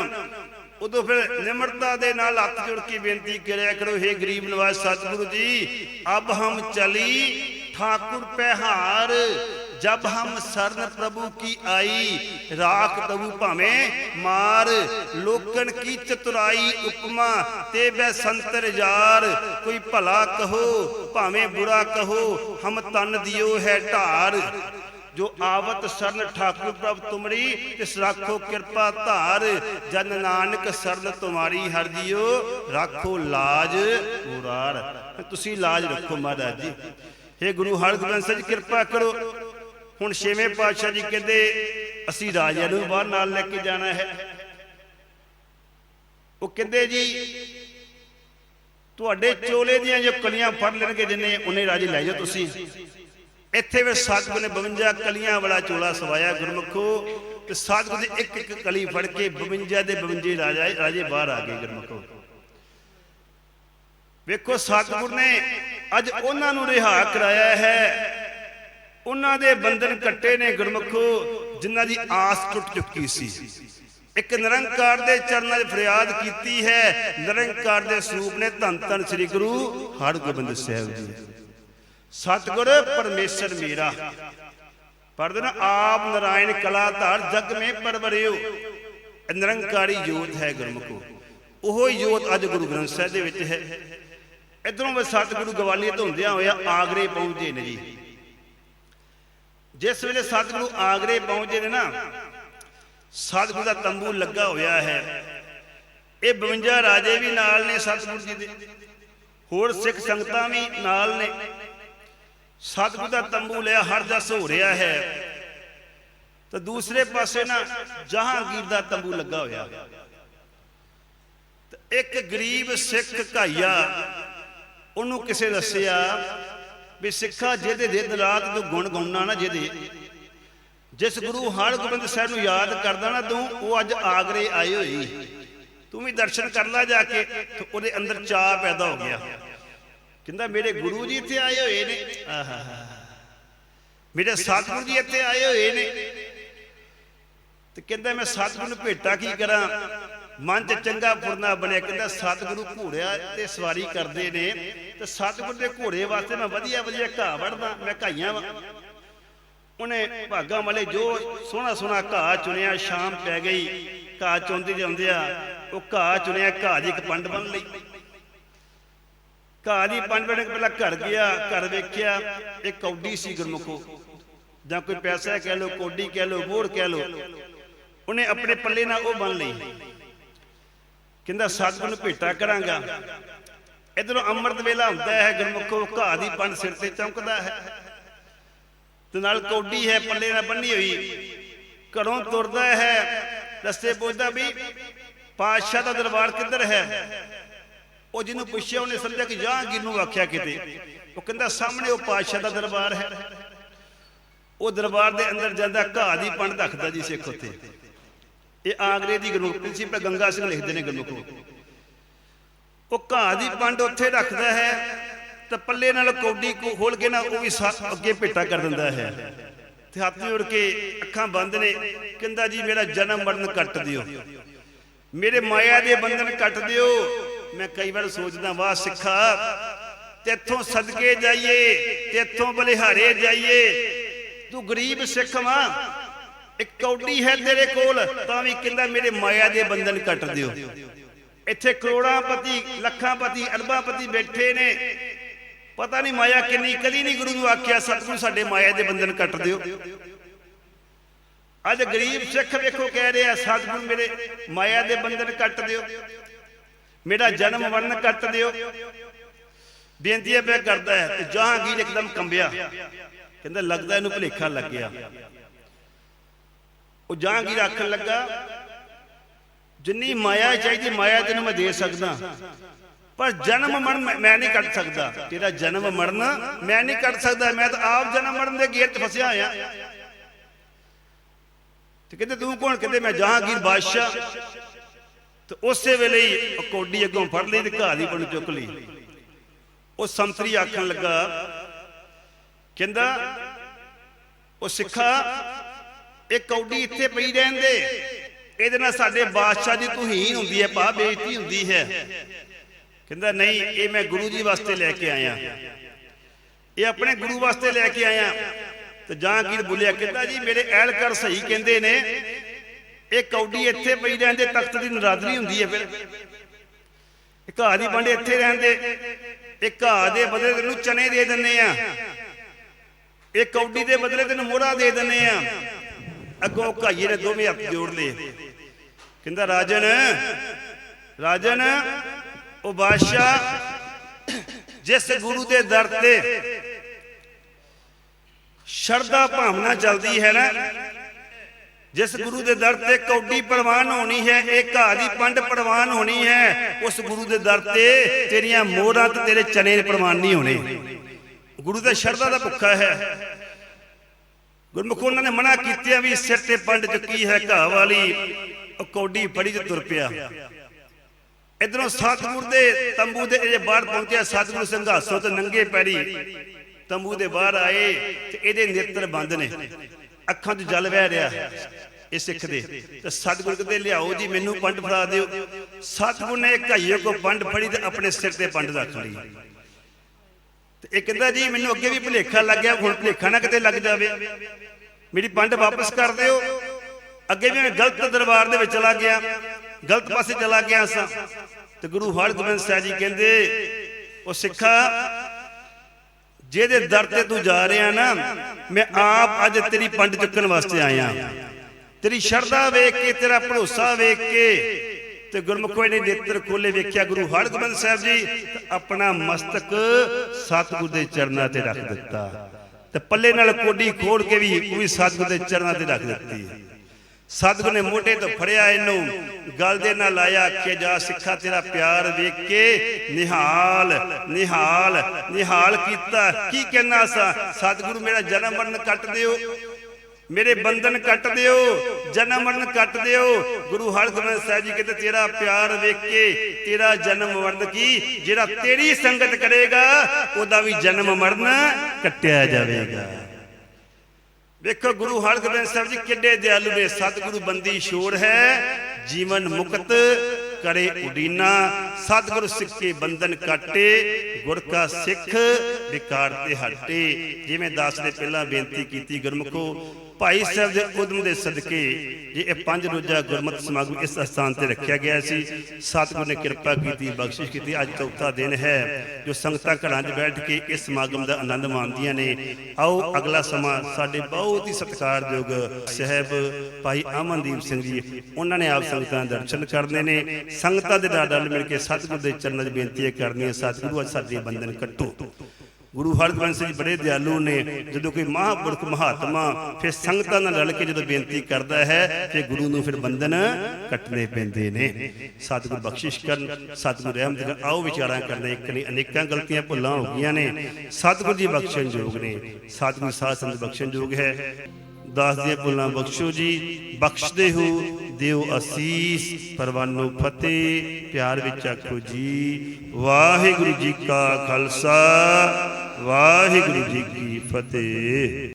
ਉਦੋਂ ਫਿਰ ਨਿਮਰਤਾ ਦੇ ਨਾਲ ਹੱਥ ਜੋੜ ਕੇ ਬੇਨਤੀ ਕਰਿਆ ਕਰੋ हे ਗਰੀਬ ਨਿਵਾਸ ਸਤਿਗੁਰੂ ਜੀ, ਅਬ ਹਮ ਚਲੀ ਠਾਕੁਰ ਪਹਿਹਾਰ ਜਬ ਹਮ ਸਰਨ ਪ੍ਰਭੂ ਕੀ ਆਈ, ਰਾਖ ਤਬੂ ਭਾਵੇਂ ਮਾਰ, ਲੋਕਨ ਕੀ ਚਤੁਰਾਈ ਉਪਮਾ, ਤੇ ਬੈ ਸੰਤਰ ਯਾਰ, ਕੋਈ ਭਲਾ ਕਹੋ, ਭਾਵੇਂ ਬੁਰਾ ਕਹੋ, ਹਮ ਤਨ ਦਿਓ ਹੈ ਢਾਰ। ਜੋ ਆਵਤ ਸਰਨ ਠਾਕੁਰ ਪ੍ਰਭ ਤੁਮਰੀ ਤਿਸ ਰਾਖੋ ਕਿਰਪਾ ਧਾਰ। ਜਨ ਨਾਨਕ ਸਰਨ ਤੁਮਾਰੀ ਹਰ ਜੀਓ ਰਾਖੋ ਲਾਜ ਮੁਰਾਰ ਤੁਸੀਂ ਲਾਜ ਰੱਖੋ ਮਹਾਰਾਜ ਜੀ। हे ਗੁਰੂ ਹਰਗੋਬਿੰਦ ਸਿੰਘ ਜੀ, ਕਿਰਪਾ ਕਰੋ। ਹੁਣ ਛੇਵੇਂ ਪਾਤਸ਼ਾਹ ਜੀ ਕਹਿੰਦੇ, ਅਸੀਂ ਰਾਜਿਆਂ ਨੂੰ ਬਾਹਰ ਨਾਲ ਲੈ ਕੇ ਜਾਣਾ ਹੈ। ਉਹ ਕਹਿੰਦੇ ਜੀ, ਤੁਹਾਡੇ ਚੋਲੇ ਦੀਆਂ ਜੋ ਕਲੀਆਂ ਫੜ ਲੈਣਗੇ, ਜਿੰਨੇ ਉਹਨੇ ਰਾਜੇ ਲੈ ਜਾਓ ਤੁਸੀਂ। ਇੱਥੇ ਵੀ ਸਤਿਗੁਰ ਨੇ 52 ਕਲੀਆਂ ਵਾਲਾ ਚੋਲਾ ਸਵਾਇਆ ਗੁਰਮੁਖੋ, ਤੇ ਸਤਿਗੁਰ ਦੀ ਇੱਕ ਇੱਕ ਕਲੀ ਫੜ ਕੇ 52 ਦੇ 52 ਰਾਜਾ ਰਾਜੇ ਬਾਹਰ ਆ ਗਏ ਗੁਰਮੁਖੋ। ਵੇਖੋ ਸਤਿਗੁਰ ਨੇ ਅੱਜ ਉਹਨਾਂ ਨੂੰ ਰਿਹਾ ਕਰਾਇਆ ਹੈ। ਉਹਨਾਂ ਦੇ ਬੰਧਨ ਕੱਟੇ ਨੇ ਗੁਰਮੁਖੋ, ਜਿਨ੍ਹਾਂ ਦੀ ਆਸ ਟੁੱਟ ਚੁੱਕੀ ਸੀ। ਇੱਕ ਨਿਰੰਕਾਰ ਦੇ ਚਰਨਾਂ 'ਚ ਫਰਿਆਦ ਕੀਤੀ ਹੈ। ਨਿਰੰਕਾਰ ਦੇ ਸਰੂਪ ਨੇ ਧੰਨ ਧੰਨ ਸ੍ਰੀ ਗੁਰੂ ਹਰਗੋਬਿੰਦ ਸਾਹਿਬ ਜੀ। ਸਤਿਗੁਰ ਪਰਮੇਸ਼ਰ ਮੇਰਾ। ਪੜਦੇ ਆਪ ਨਰਾਇਣ ਕਲਾ ਧਾਰ ਜਗ ਮੇ ਪਰਵਰਿਓ। ਨਿਰੰਕਾਰੀ ਜੋਤ ਹੈ ਗੁਰਮੁਖੋ। ਉਹ ਜੋਤ ਅੱਜ ਗੁਰੂ ਗ੍ਰੰਥ ਸਾਹਿਬ ਦੇ ਵਿੱਚ ਹੈ। ਇਧਰੋਂ ਵੀ ਸਤਿਗੁਰੂ ਗਵਾਲੀਏ ਤੋਂ ਹੁੰਦਿਆਂ ਹੋਇਆ ਆਗਰੇ ਪਹੁੰਚੇ ਨੇ ਜੀ। ਜਿਸ ਵੇਲੇ ਸਤਿਗੁਰੂ ਆਗਰੇ ਪਹੁੰਚੇ ਨੇ ਨਾ, ਸਤਿਗੁਰੂ ਦਾ ਤੰਬੂ ਲੱਗਾ ਹੋਇਆ ਹੈ। ਇਹ 52 ਰਾਜੇ ਵੀ ਨਾਲ ਨੇ ਸਤਿਗੁਰੂ ਜੀ ਦੇ। ਹੋਰ ਸਿੱਖ ਸੰਗਤਾਂ ਵੀ ਨਾਲ ਨੇ। ਸਤਿਗੁਰੂ ਦਾ ਤੰਬੂ ਲਿਆ, ਹਰ ਜਸ ਹੋ ਰਿਹਾ ਹੈ। ਤੇ ਦੂਸਰੇ ਪਾਸੇ ਨਾ ਜਹਾਂਗੀਰ ਦਾ ਤੰਬੂ ਲੱਗਾ ਹੋਇਆ। ਇੱਕ ਗਰੀਬ ਸਿੱਖ ਭਾਈਆ ਉਹਨੂੰ ਕਿਸੇ ਦੱਸਿਆ ਵੀ ਸਿੱਖਾ ਜਿਹਦੇ ਦਿਨ ਰਾਤ ਤੂੰ ਗੁਣ ਗਾਉਣਾ ਨਾ ਜਿਹਦੇ, ਜਿਸ ਗੁਰੂ ਹਰਗੋਬਿੰਦ ਸਾਹਿਬ ਨੂੰ ਯਾਦ ਕਰਦਾ ਨਾ, ਤੂੰ ਉਹ ਅੱਜ ਆਗਰੇ ਆਏ ਹੋਈ। ਤੂੰ ਵੀ ਦਰਸ਼ਨ ਕਰ ਲੈ ਜਾ ਕੇ ਉਹਦੇ ਅੰਦਰ ਚਾਹ ਪੈਦਾ ਹੋ ਗਿਆ। ਕਹਿੰਦਾ ਮੇਰੇ ਗੁਰੂ ਜੀ ਇੱਥੇ ਆਏ ਹੋਏ ਨੇ। ਆਹਾ ਮੇਰੇ ਸਤਿਗੁਰੂ ਜੀ ਇੱਥੇ ਆਏ ਹੋਏ ਨੇ। ਤੇ ਕਹਿੰਦਾ ਮੈਂ ਸਤਿਗੁਰੂ ਨੂੰ ਭੇਟਾ ਕੀ ਕਰਾਂ? ਮਨ ਚ ਚੰਗਾ ਫੁਰਨਾ ਬਣਿਆ। ਕਹਿੰਦਾ ਸਤਿਗੁਰੂ ਘੋੜਿਆ ਤੇ ਸਵਾਰੀ ਕਰਦੇ ਨੇ। ਤੇ ਸਤਿਗੁਰੂ ਦੇ ਘੋੜੇ ਵਾਸਤੇ ਮੈਂ ਵਧੀਆ ਵਧੀਆ ਘਾਹ ਵੜਦਾ ਮੈਂ ਘਾਈਆਂ ਵਾਂ। ਉਹਨੇ ਭਾਗਾਂ ਵਾਲੇ ਜੋ ਸੋਹਣਾ ਸੋਹਣਾ ਘਾਹ ਚੁਣਿਆ ਸ਼ਾਮ ਪੈ ਗਈ। ਘਾਹ ਚੁੰਦੇ ਜਾਂਦੇ ਆ। ਉਹ ਘਾਹ ਚੁਣਿਆ ਘਾਹ ਦੀ ਇੱਕ ਪੰਡ ਬਣ ਲਈ। ਘਾਹ ਦੀ ਪੰਡ ਬਣ ਪਹਿਲਾਂ ਘਰ ਗਿਆ, ਘਰ ਵੇਖਿਆ, ਇਹ ਕੌਡੀ ਸੀ ਗੁਰਮੁਖੋ ਜਾਂ ਕੋਈ ਪੈਸਾ ਕਹਿ ਲੋ ਕੋਡੀ ਕਹਿ ਲੋ ਮੋਹਰ ਕਹਿ ਲੋ ਉਹਨੇ ਆਪਣੇ ਪੱਲੇ ਨਾਲ ਉਹ ਬੰਨ ਲਈ। ਕਹਿੰਦਾ ਸਤਿਗੁਰ ਨੂੰ ਭੇਟਾ ਕਰਾਂਗਾ। ਇਧਰੋਂ ਅੰਮ੍ਰਿਤ ਵੇਲਾ ਹੁੰਦਾ ਹੈ ਗੁਰਮੁਖੋ ਘਾਹ ਦੀ ਪੰਡ ਸਿਰ ਤੇ ਚਮਕਦਾ ਹੈ। ਤੇ ਨਾਲ ਕੌਡੀ ਹੈ, ਪੱਲੇ ਨਾਲ ਬੰਨੀ ਹੋਈ। ਘਰੋਂ ਤੁਰਦਾ ਹੈ, ਰਸਤੇ ਪੁੱਛਦਾ ਵੀ, ਪਾਤਸ਼ਾਹ ਦਾ ਦਰਬਾਰ ਕਿੱਧਰ ਹੈ? ਉਹ ਜਿਹਨੂੰ ਪੁੱਛਿਆ ਉਹਨੇ ਸਮਝਿਆ ਕਿ ਜਹਾਂਗੀਰ ਨੂੰ ਆਖਿਆ ਕਿਤੇ। ਉਹ ਕਹਿੰਦਾ ਸਾਹਮਣੇ ਉਹ ਪਾਤਸ਼ਾਹ ਦਾ ਦਰਬਾਰ ਹੈ। ਉਹ ਦਰਬਾਰ ਦੇ ਅੰਦਰ ਜਾਂਦਾ ਘਾਹ ਦੀ ਪੰਡ ਰੱਖਦਾ ਜੀ ਸਿੱਖ ਉੱਥੇ। ਇਹ ਆਗਰੇ ਦੀ ਗੁਰੂ ਪ੍ਰਿੰਸੀਪਲ ਗੰਗਾ ਸਿੰਘ ਲਿਖਦੇ ਨੇ ਗੁਰਮੁਖ ਉਹ ਘਾਹ ਦੀ ਪੰਡ ਉੱਥੇ ਰੱਖਦਾ ਹੈ ਤੇ ਪੱਲੇ ਨਾਲ ਕੌਡੀ ਕੋ ਖੋਲ ਕੇ ਨਾ ਉਹ ਵੀ ਅੱਗੇ ਭੇਟਾ ਕਰ ਦਿੰਦਾ ਹੈ। ਤੇ ਹੱਥ ਜੋੜ ਕੇ ਅੱਖਾਂ ਬੰਦ ਨੇ ਕਹਿੰਦਾ ਜੀ ਮੇਰਾ ਜਨਮ ਮਰਨ ਕੱਟ ਦਿਓ। ਮੇਰੇ ਮਾਇਆ ਦੇ ਬੰਧਨ ਕੱਟ ਦਿਓ। ਮੈਂ ਕਈ ਵਾਰ ਸੋਚਦਾ ਵਾਹ ਸਿੱਖਾ, ਤੇਥੋਂ ਸਦਕੇ ਜਾਈਏ, ਤੇਥੋਂ ਬਲਿਹਾਰੇ ਜਾਈਏ। ਤੂੰ ਗਰੀਬ ਸਿੱਖ ਵਾਂ, ਇੱਕ ਕੌਡੀ ਹੈ ਤੇਰੇ ਕੋਲ, ਤਾਂ ਵੀ ਕਹਿੰਦਾ ਮੇਰੇ ਮਾਇਆ ਦੇ ਬੰਧਨ ਕੱਟ ਦਿਓ। ਇੱਥੇ ਕਰੋੜਾਂ ਪਤੀ, ਲੱਖਾਂ ਪਤੀ, ਅਰਬਾਂ ਪਤੀ ਬੈਠੇ ਨੇ। ਪਤਾ ਨਹੀਂ ਮਾਇਆ ਕਿੰਨੀ, ਕਦੀ ਨਹੀਂ ਗੁਰੂ ਨੂੰ ਆਖਿਆ, ਸਤਿਗੁਰੂ ਸਾਡੇ ਮਾਇਆ ਦੇ ਬੰਧਨ ਕੱਟ ਦਿਓ। ਅੱਜ ਗਰੀਬ ਸਿੱਖ ਵੇਖੋ ਕਹਿ ਰਿਹਾ, ਸਤਿਗੁਰੂ ਮੇਰੇ ਮਾਇਆ ਦੇ ਬੰਧਨ ਕੱਟ ਦਿਓ। ਮੇਰਾ ਜਨਮ ਮਰਨ ਕੱਟ ਦਿਓ। ਬੇਨਤੀ ਹੈ ਕਰਦਾ ਹੈ ਤੇ ਜਹਾਂਗੀਰ ਇੱਕਦਮ ਕੰਬਿਆ। ਕਹਿੰਦਾ ਲੱਗਦਾ ਇਹਨੂੰ ਭੁਲੇਖਾ ਲੱਗ ਗਿਆ। ਉਹ ਜਹਾਂਗੀਰ ਆਖਣ ਲੱਗਾ, ਜਿੰਨੀ ਮਾਇਆ ਚਾਹੀਦੀ ਮਾਇਆ ਤੈਨੂੰ ਮੈਂ ਦੇ ਸਕਦਾ। ਪਰ ਜਨਮ ਮਰਨ ਮੈਂ- ਨਹੀਂ ਕੱਟ ਸਕਦਾ। ਤੇਰਾ ਜਨਮ ਮਰਨ ਮੈਂ ਨਹੀਂ ਕੱਟ ਸਕਦਾ। ਮੈਂ ਤਾਂ ਆਪ ਜਨਮ ਮਰਨ ਦੇ ਗੇਟ 'ਚ ਫਸਿਆ ਹੋਇਆ। ਤੇ ਕਹਿੰਦੇ, ਤੂੰ ਕੌਣ? ਕਹਿੰਦੇ, ਮੈਂ ਜਹਾਂਗੀਰ ਬਾਦਸ਼ਾਹ। ਤੇ ਉਸੇ ਵੇਲੇ ਹੀ ਕੋਡੀ ਅੱਗੋਂ ਫੜ ਲਈ ਤੇ ਘਾਹ ਦੀ ਬਣ ਚੁੱਕ ਲਈ। ਉਹ ਸੰਤਰੀ ਆਖਣ ਲੱਗਾ, ਕਹਿੰਦਾ, ਉਹ ਸਿੱਖਾ, ਇਹ ਕੌਡੀ ਇੱਥੇ ਪਈ ਰਹਿੰਦੇ ਇਹਦੇ ਨਾਲ ਸਾਡੇ ਬਾਦਸ਼ਾਹ ਦੀ ਤੁਹੀਨ ਹੁੰਦੀ ਹੈ ਪਾ ਬੇਇੱਜ਼ਤੀ ਹੁੰਦੀ ਹੈ। ਕਹਿੰਦਾ, ਨਹੀਂ, ਇਹ ਮੈਂ ਗੁਰੂ ਜੀ ਵਾਸਤੇ ਲੈ ਕੇ ਆਇਆ। ਇਹ ਆਪਣੇ ਗੁਰੂ ਵਾਸਤੇ ਲੈ ਕੇ ਆਇਆ। ਤੇ ਜਹਾਂਗੀਰ ਬੋਲਿਆ, ਕਹਿੰਦਾ ਜੀ, ਮੇਰੇ ਐਲਕਰ ਸਹੀ ਕਹਿੰਦੇ ਨੇ ਇਹ ਕੌਡੀ ਇੱਥੇ ਪਈ ਰਹਿੰਦੇ, ਤਖਤ ਦੀ ਨਰਾਦਰੀ ਹੁੰਦੀ ਹੈ ਫਿਰ। ਇਹ ਘਾਹ ਦੀ ਵੰਡ ਇੱਥੇ ਰਹਿੰਦੇ। ਇਹ ਘਾਹ ਦੇ ਬਦਲੇ ਤੈਨੂੰ ਚਨੇ ਦੇ ਦਿੰਨੇ ਆ। ਇਹ ਕੌਡੀ ਦੇ ਬਦਲੇ ਤੈਨੂੰ ਮੋਹਰਾ ਦੇ ਦਿੰਨੇ ਆ। ਅੱਗੋਂ ਘਾਈਏ ਨੇ ਦੋਵੇਂ ਹੱਥ ਜੋੜ ਲਏ। ਕਹਿੰਦਾ, ਰਾਜਨ ਰਾਜਨ, ਉਹ ਬਾਦਸ਼ਾਹ ਜਿਸ ਗੁਰੂ ਦੇ ਦਰ ਤੇ ਸ਼ਰਧਾ ਭਾਵਨਾ ਚਲਦੀ ਹੈ ਨਾ ਜਿਸ ਗੁਰੂ ਦੇ ਦਰ ਤੇ ਕੌਡੀ ਪ੍ਰਵਾਨ ਹੋਣੀ ਹੈ, ਇਹ ਘਾਹ ਦੀ ਪੰਡ ਪ੍ਰਵਾਨ ਹੋਣੀ ਹੈ, ਉਸ ਗੁਰੂ ਦੇ ਦਰ ਤੇ ਤੇਰੀਆਂ ਮੋਹਰਾਂ ਤੇ ਤੇਰੇ ਚਨੇ ਪ੍ਰਵਾਨ ਨਹੀਂ ਹੋਣੇ। ਗੁਰੂ ਦਾ ਸ਼ਰਧਾ ਦਾ ਭੁੱਖਾ ਹੈ। ਗੁਰਮੁਖ ਉਹਨਾਂ ਨੇ ਮਨਾ ਕੀਤਿਆ ਵੀ ਸਿਰ ਤੇ ਪੰਡ ਚੁੱਕੀ ਹੈ, ਘਾਹ ਵਾਲੀ, ਉਹ ਕੌਡੀ ਫੜੀ ਤੇ ਤੁਰ ਪਿਆ। ਇਧਰੋਂ ਸਤਿਗੁਰ ਦੇ ਤੰਬੂ ਦੇ ਜੇ ਬਾਹਰ ਪਹੁੰਚਿਆ, ਸਤਿਗੁਰ ਸੰਘਾਸੋਂ ਤੇ ਨੰਗੇ ਪੈਰੀ ਤੰਬੂ ਦੇ ਬਾਹਰ ਆਏ ਤੇ ਇਹਦੇ ਨੇਤਰ ਬੰਦ ਨੇ। ਅੱਖਾਂ 'ਚ ਜਲ ਵਹਿ ਰਿਹਾ ਇਹ ਸਿੱਖ ਦੇ। ਤੇ ਸਤਿਗੁਰ ਕਹਿੰਦੇ, ਲਿਆਓ ਜੀ, ਮੈਨੂੰ ਪੰਡ ਫੜਾ ਦਿਓ। ਸਤਿਗੁਰ ਨੇ ਘਾਈਏ ਕੋ ਪੰਡ ਫੜੀ ਤੇ ਆਪਣੇ ਸਿਰ ਤੇ ਪੰਡ ਰੱਖ ਲਈ। ਤੇ ਇਹ ਕਹਿੰਦਾ ਜੀ, ਮੈਨੂੰ ਅੱਗੇ ਵੀ ਭੁਲੇਖਾ ਲੱਗਿਆ ਹੁਣ ਭੁਲੇਖਾ ਨਾ ਕਿਤੇ ਲੱਗ ਜਾਵੇ। ਮੇਰੀ ਪੰਡ ਵਾਪਸ ਕਰ ਦਿਓ। ਅੱਗੇ ਵੀ ਮੈਂ ਗਲਤ ਦਰਬਾਰ ਦੇ ਵਿੱਚ ਚਲਾ ਗਿਆ, ਗਲਤ ਪਾਸੇ ਚਲਾ ਗਿਆ ਸਾਂ। ਤੇ ਗੁਰੂ ਹਰਗੋਬਿੰਦ ਸਾਹਿਬ ਜੀ ਕਹਿੰਦੇ, ਉਹ ਸਿੱਖਾ ਜਿਹਦੇ ਦਰ ਤੇ ਤੂੰ ਜਾ ਰਿਹਾ ਨਾ ਮੈਂ ਆਪ ਅੱਜ ਤੇਰੀ ਪੰਡ ਚੁੱਕਣ ਵਾਸਤੇ ਆਇਆ। ਤੇਰੀ ਸ਼ਰਧਾ ਵੇਖ ਕੇ ਤੇਰਾ ਭਰੋਸਾ ਵੇਖ ਕੇ ਤੇ ਗੁਰਮੁਖੋ ਨੇ ਨੇਤਰ ਖੋਲੇ ਵੇਖਿਆ ਗੁਰੂ ਹਰਗੋਬਿੰਦ ਸਾਹਿਬ ਜੀ ਆਪਣਾ ਮਸਤਕ ਸਤਿਗੁਰ ਦੇ ਚਰਨਾਂ ਤੇ ਰੱਖ ਦਿੱਤਾ। ਤੇ ਪੱਲੇ ਨਾਲ ਕੋਡੀ ਖੋੜ ਕੇ ਵੀ ਉਹ ਵੀ ਸਤਿਗੁਰ ਦੇ ਚਰਨਾਂ ਤੇ ਰੱਖ ਦਿੱਤੀ। ਸਤਿਗੁਰ ਨੇ ਮੋਢੇ ਤੋਂ ਫੜਿਆ ਇਹਨੂੰ। ਗਲ ਦੇ ਨਾਲ ਲਾਇਆ ਕਿ ਜਾ ਸਿੱਖਾ ਤੇਰਾ ਪਿਆਰ ਵੇਖ ਕੇ ਨਿਹਾਲ ਨਿਹਾਲ ਨਿਹਾਲ ਕੀਤਾ। ਕੀ ਕਹਿਣਾ ਸਾ? ਸਤਿਗੁਰੂ ਮੇਰਾ ਜਨਮ ਮਰਨ ਕੱਟ ਦਿਓ। ਮੇਰੇ ਬੰਧਨ ਕੱਟ ਦਿਓ। ਜਨਮ ਮਰਨ ਕੱਟ ਦਿਓ। ਗੁਰੂ ਹਰਗੋਬਿੰਦ ਸਾਹਿਬ ਜੀ ਕਹਿੰਦੇ ਤੇਰਾ ਪਿਆਰ ਵੇਖ ਕੇ ਤੇਰਾ ਜਨਮ ਮਰਨ ਕੀ? ਜਿਹੜਾ ਤੇਰੀ ਸੰਗਤ ਕਰੇਗਾ ਉਹਦਾ ਵੀ ਜਨਮ ਮਰਨ ਕੱਟਿਆ ਜਾਵੇਗਾ। ਵੇਖੋ ਗੁਰੂ ਹਰਗੋਬਿੰਦ ਸਾਹਿਬ ਜੀ ਕਿੱਡੇ ਦਿਆਲੂ ਨੇ, ਸਤਿਗੁਰੂ ਬੰਦੀ ਛੋੜ ਹੈ, ਜੀਵਨ ਮੁਕਤ ਕਰੇ ਉਡੀਨਾ, ਸਤਿਗੁਰ ਸਿੱਖੇ ਬੰਧਨ ਕਾਟੇ ਗੁਰ ਕਾ ਸਿੱਖ ਵਿਕਾਰ ਤੇ ਹਟੇ। ਜਿਵੇਂ ਦਾਸ ਨੇ ਪਹਿਲਾਂ ਬੇਨਤੀ ਕੀਤੀ, ਗੁਰਮੁਖੋ ਭਾਈ ਸਾਹਿਬ ਦੇ ਉਦਮ ਦੇ ਸਦਕੇ ਜੇ ਇਹ ਪੰਜ ਰੋਜ਼ਾ ਗੁਰਮਤਿ ਸਮਾਗਮ ਇਸ ਸਥਾਨ ਤੇ ਰੱਖਿਆ ਗਿਆ ਸੀ, ਸਤਿਗੁਰ ਨੇ ਕਿਰਪਾ ਕੀਤੀ, ਬਖਸ਼ਿਸ਼ ਕੀਤੀ, ਅੱਜ ਚੌਥਾ ਦਿਨ ਹੈ, ਜੋ ਸੰਗਤਾਂ ਘਰਾਂ 'ਚ ਬੈਠ ਕੇ ਇਸ ਸਮਾਗਮ ਦਾ ਆਨੰਦ ਮਾਣਦੀਆਂ ਨੇ। ਆਓ ਅਗਲਾ ਸਮਾਂ ਸਾਡੇ ਬਹੁਤ ਹੀ ਸਤਿਕਾਰਯੋਗ ਸਹਿਬ ਭਾਈ ਅਮਨਦੀਪ ਸਿੰਘ ਜੀ, ਉਹਨਾਂ ਨੇ ਆਪ ਸੰਗਤਾਂ ਦੇ ਦਰਸ਼ਨ ਕਰਨੇ ਨੇ। ਸੰਗਤਾਂ ਦੇ ਨਾਲ ਰਲ ਮਿਲ ਕੇ ਸਤਿਗੁਰ ਦੇ ਚਰਨਾਂ 'ਚ ਬੇਨਤੀ ਕਰਨੀ ਹੈ, ਸਤਿਗੁਰੂ ਅੱਜ ਸਾਡੇ ਬੰਧਨ ਕੱਟੋ। ਗੁਰੂ ਹਰਗੋਬਿੰਦ ਸਿੰਘ ਜੀ ਬੜੇ ਦਿਆਲੂ ਨੇ। ਜਦੋਂ ਕੋਈ ਮਹਾਂਪੁਰਖ ਮਹਾਤਮਾ ਫਿਰ ਸੰਗਤਾਂ ਨਾਲ ਰਲ ਕੇ ਜਦੋਂ ਬੇਨਤੀ ਕਰਦਾ ਹੈ ਤੇ ਗੁਰੂ ਨੂੰ ਫਿਰ ਬੰਧਨ ਕੱਟਣੇ ਪੈਂਦੇ ਨੇ। ਸਤਿਗੁਰ ਬਖਸ਼ਿਸ਼ ਕਰਨ, ਸਤਿਗੁਰ ਰਹਿਮਤ ਕਰਨ। ਆਓ ਵਿਚਾਰਾਂ ਕਰਨੇ, ਇੱਕ ਨਹੀਂ, ਅਨੇਕਾਂ ਗਲਤੀਆਂ ਭੁੱਲਾਂ ਹੋ ਗਈਆਂ ਨੇ। ਸਤਿਗੁਰ ਜੀ ਬਖਸ਼ਣ ਯੋਗ ਨੇ। ਸਤਿਗੁਰ ਸਾਧ ਸੰਗਤ ਬਖਸ਼ਣ ਯੋਗ ਹੈ। ਦਾਸ ਦੀਆਂ ਭੁੱਲਾਂ ਬਖਸ਼ੋ ਜੀ। ਬਖਸ਼ਦੇ ਹੋ, ਦਿਓ ਅਸੀਸ। ਪਰਵਾਨੋ ਫਤਿਹ, ਪਿਆਰ ਵਿੱਚ ਆਖੋ ਜੀ। ਵਾਹਿਗੁਰੂ ਜੀ ਕਾ ਖਾਲਸਾ। ਵਾਹਿਗੁਰੂ ਜੀ ਕੀ ਫਤਿਹ।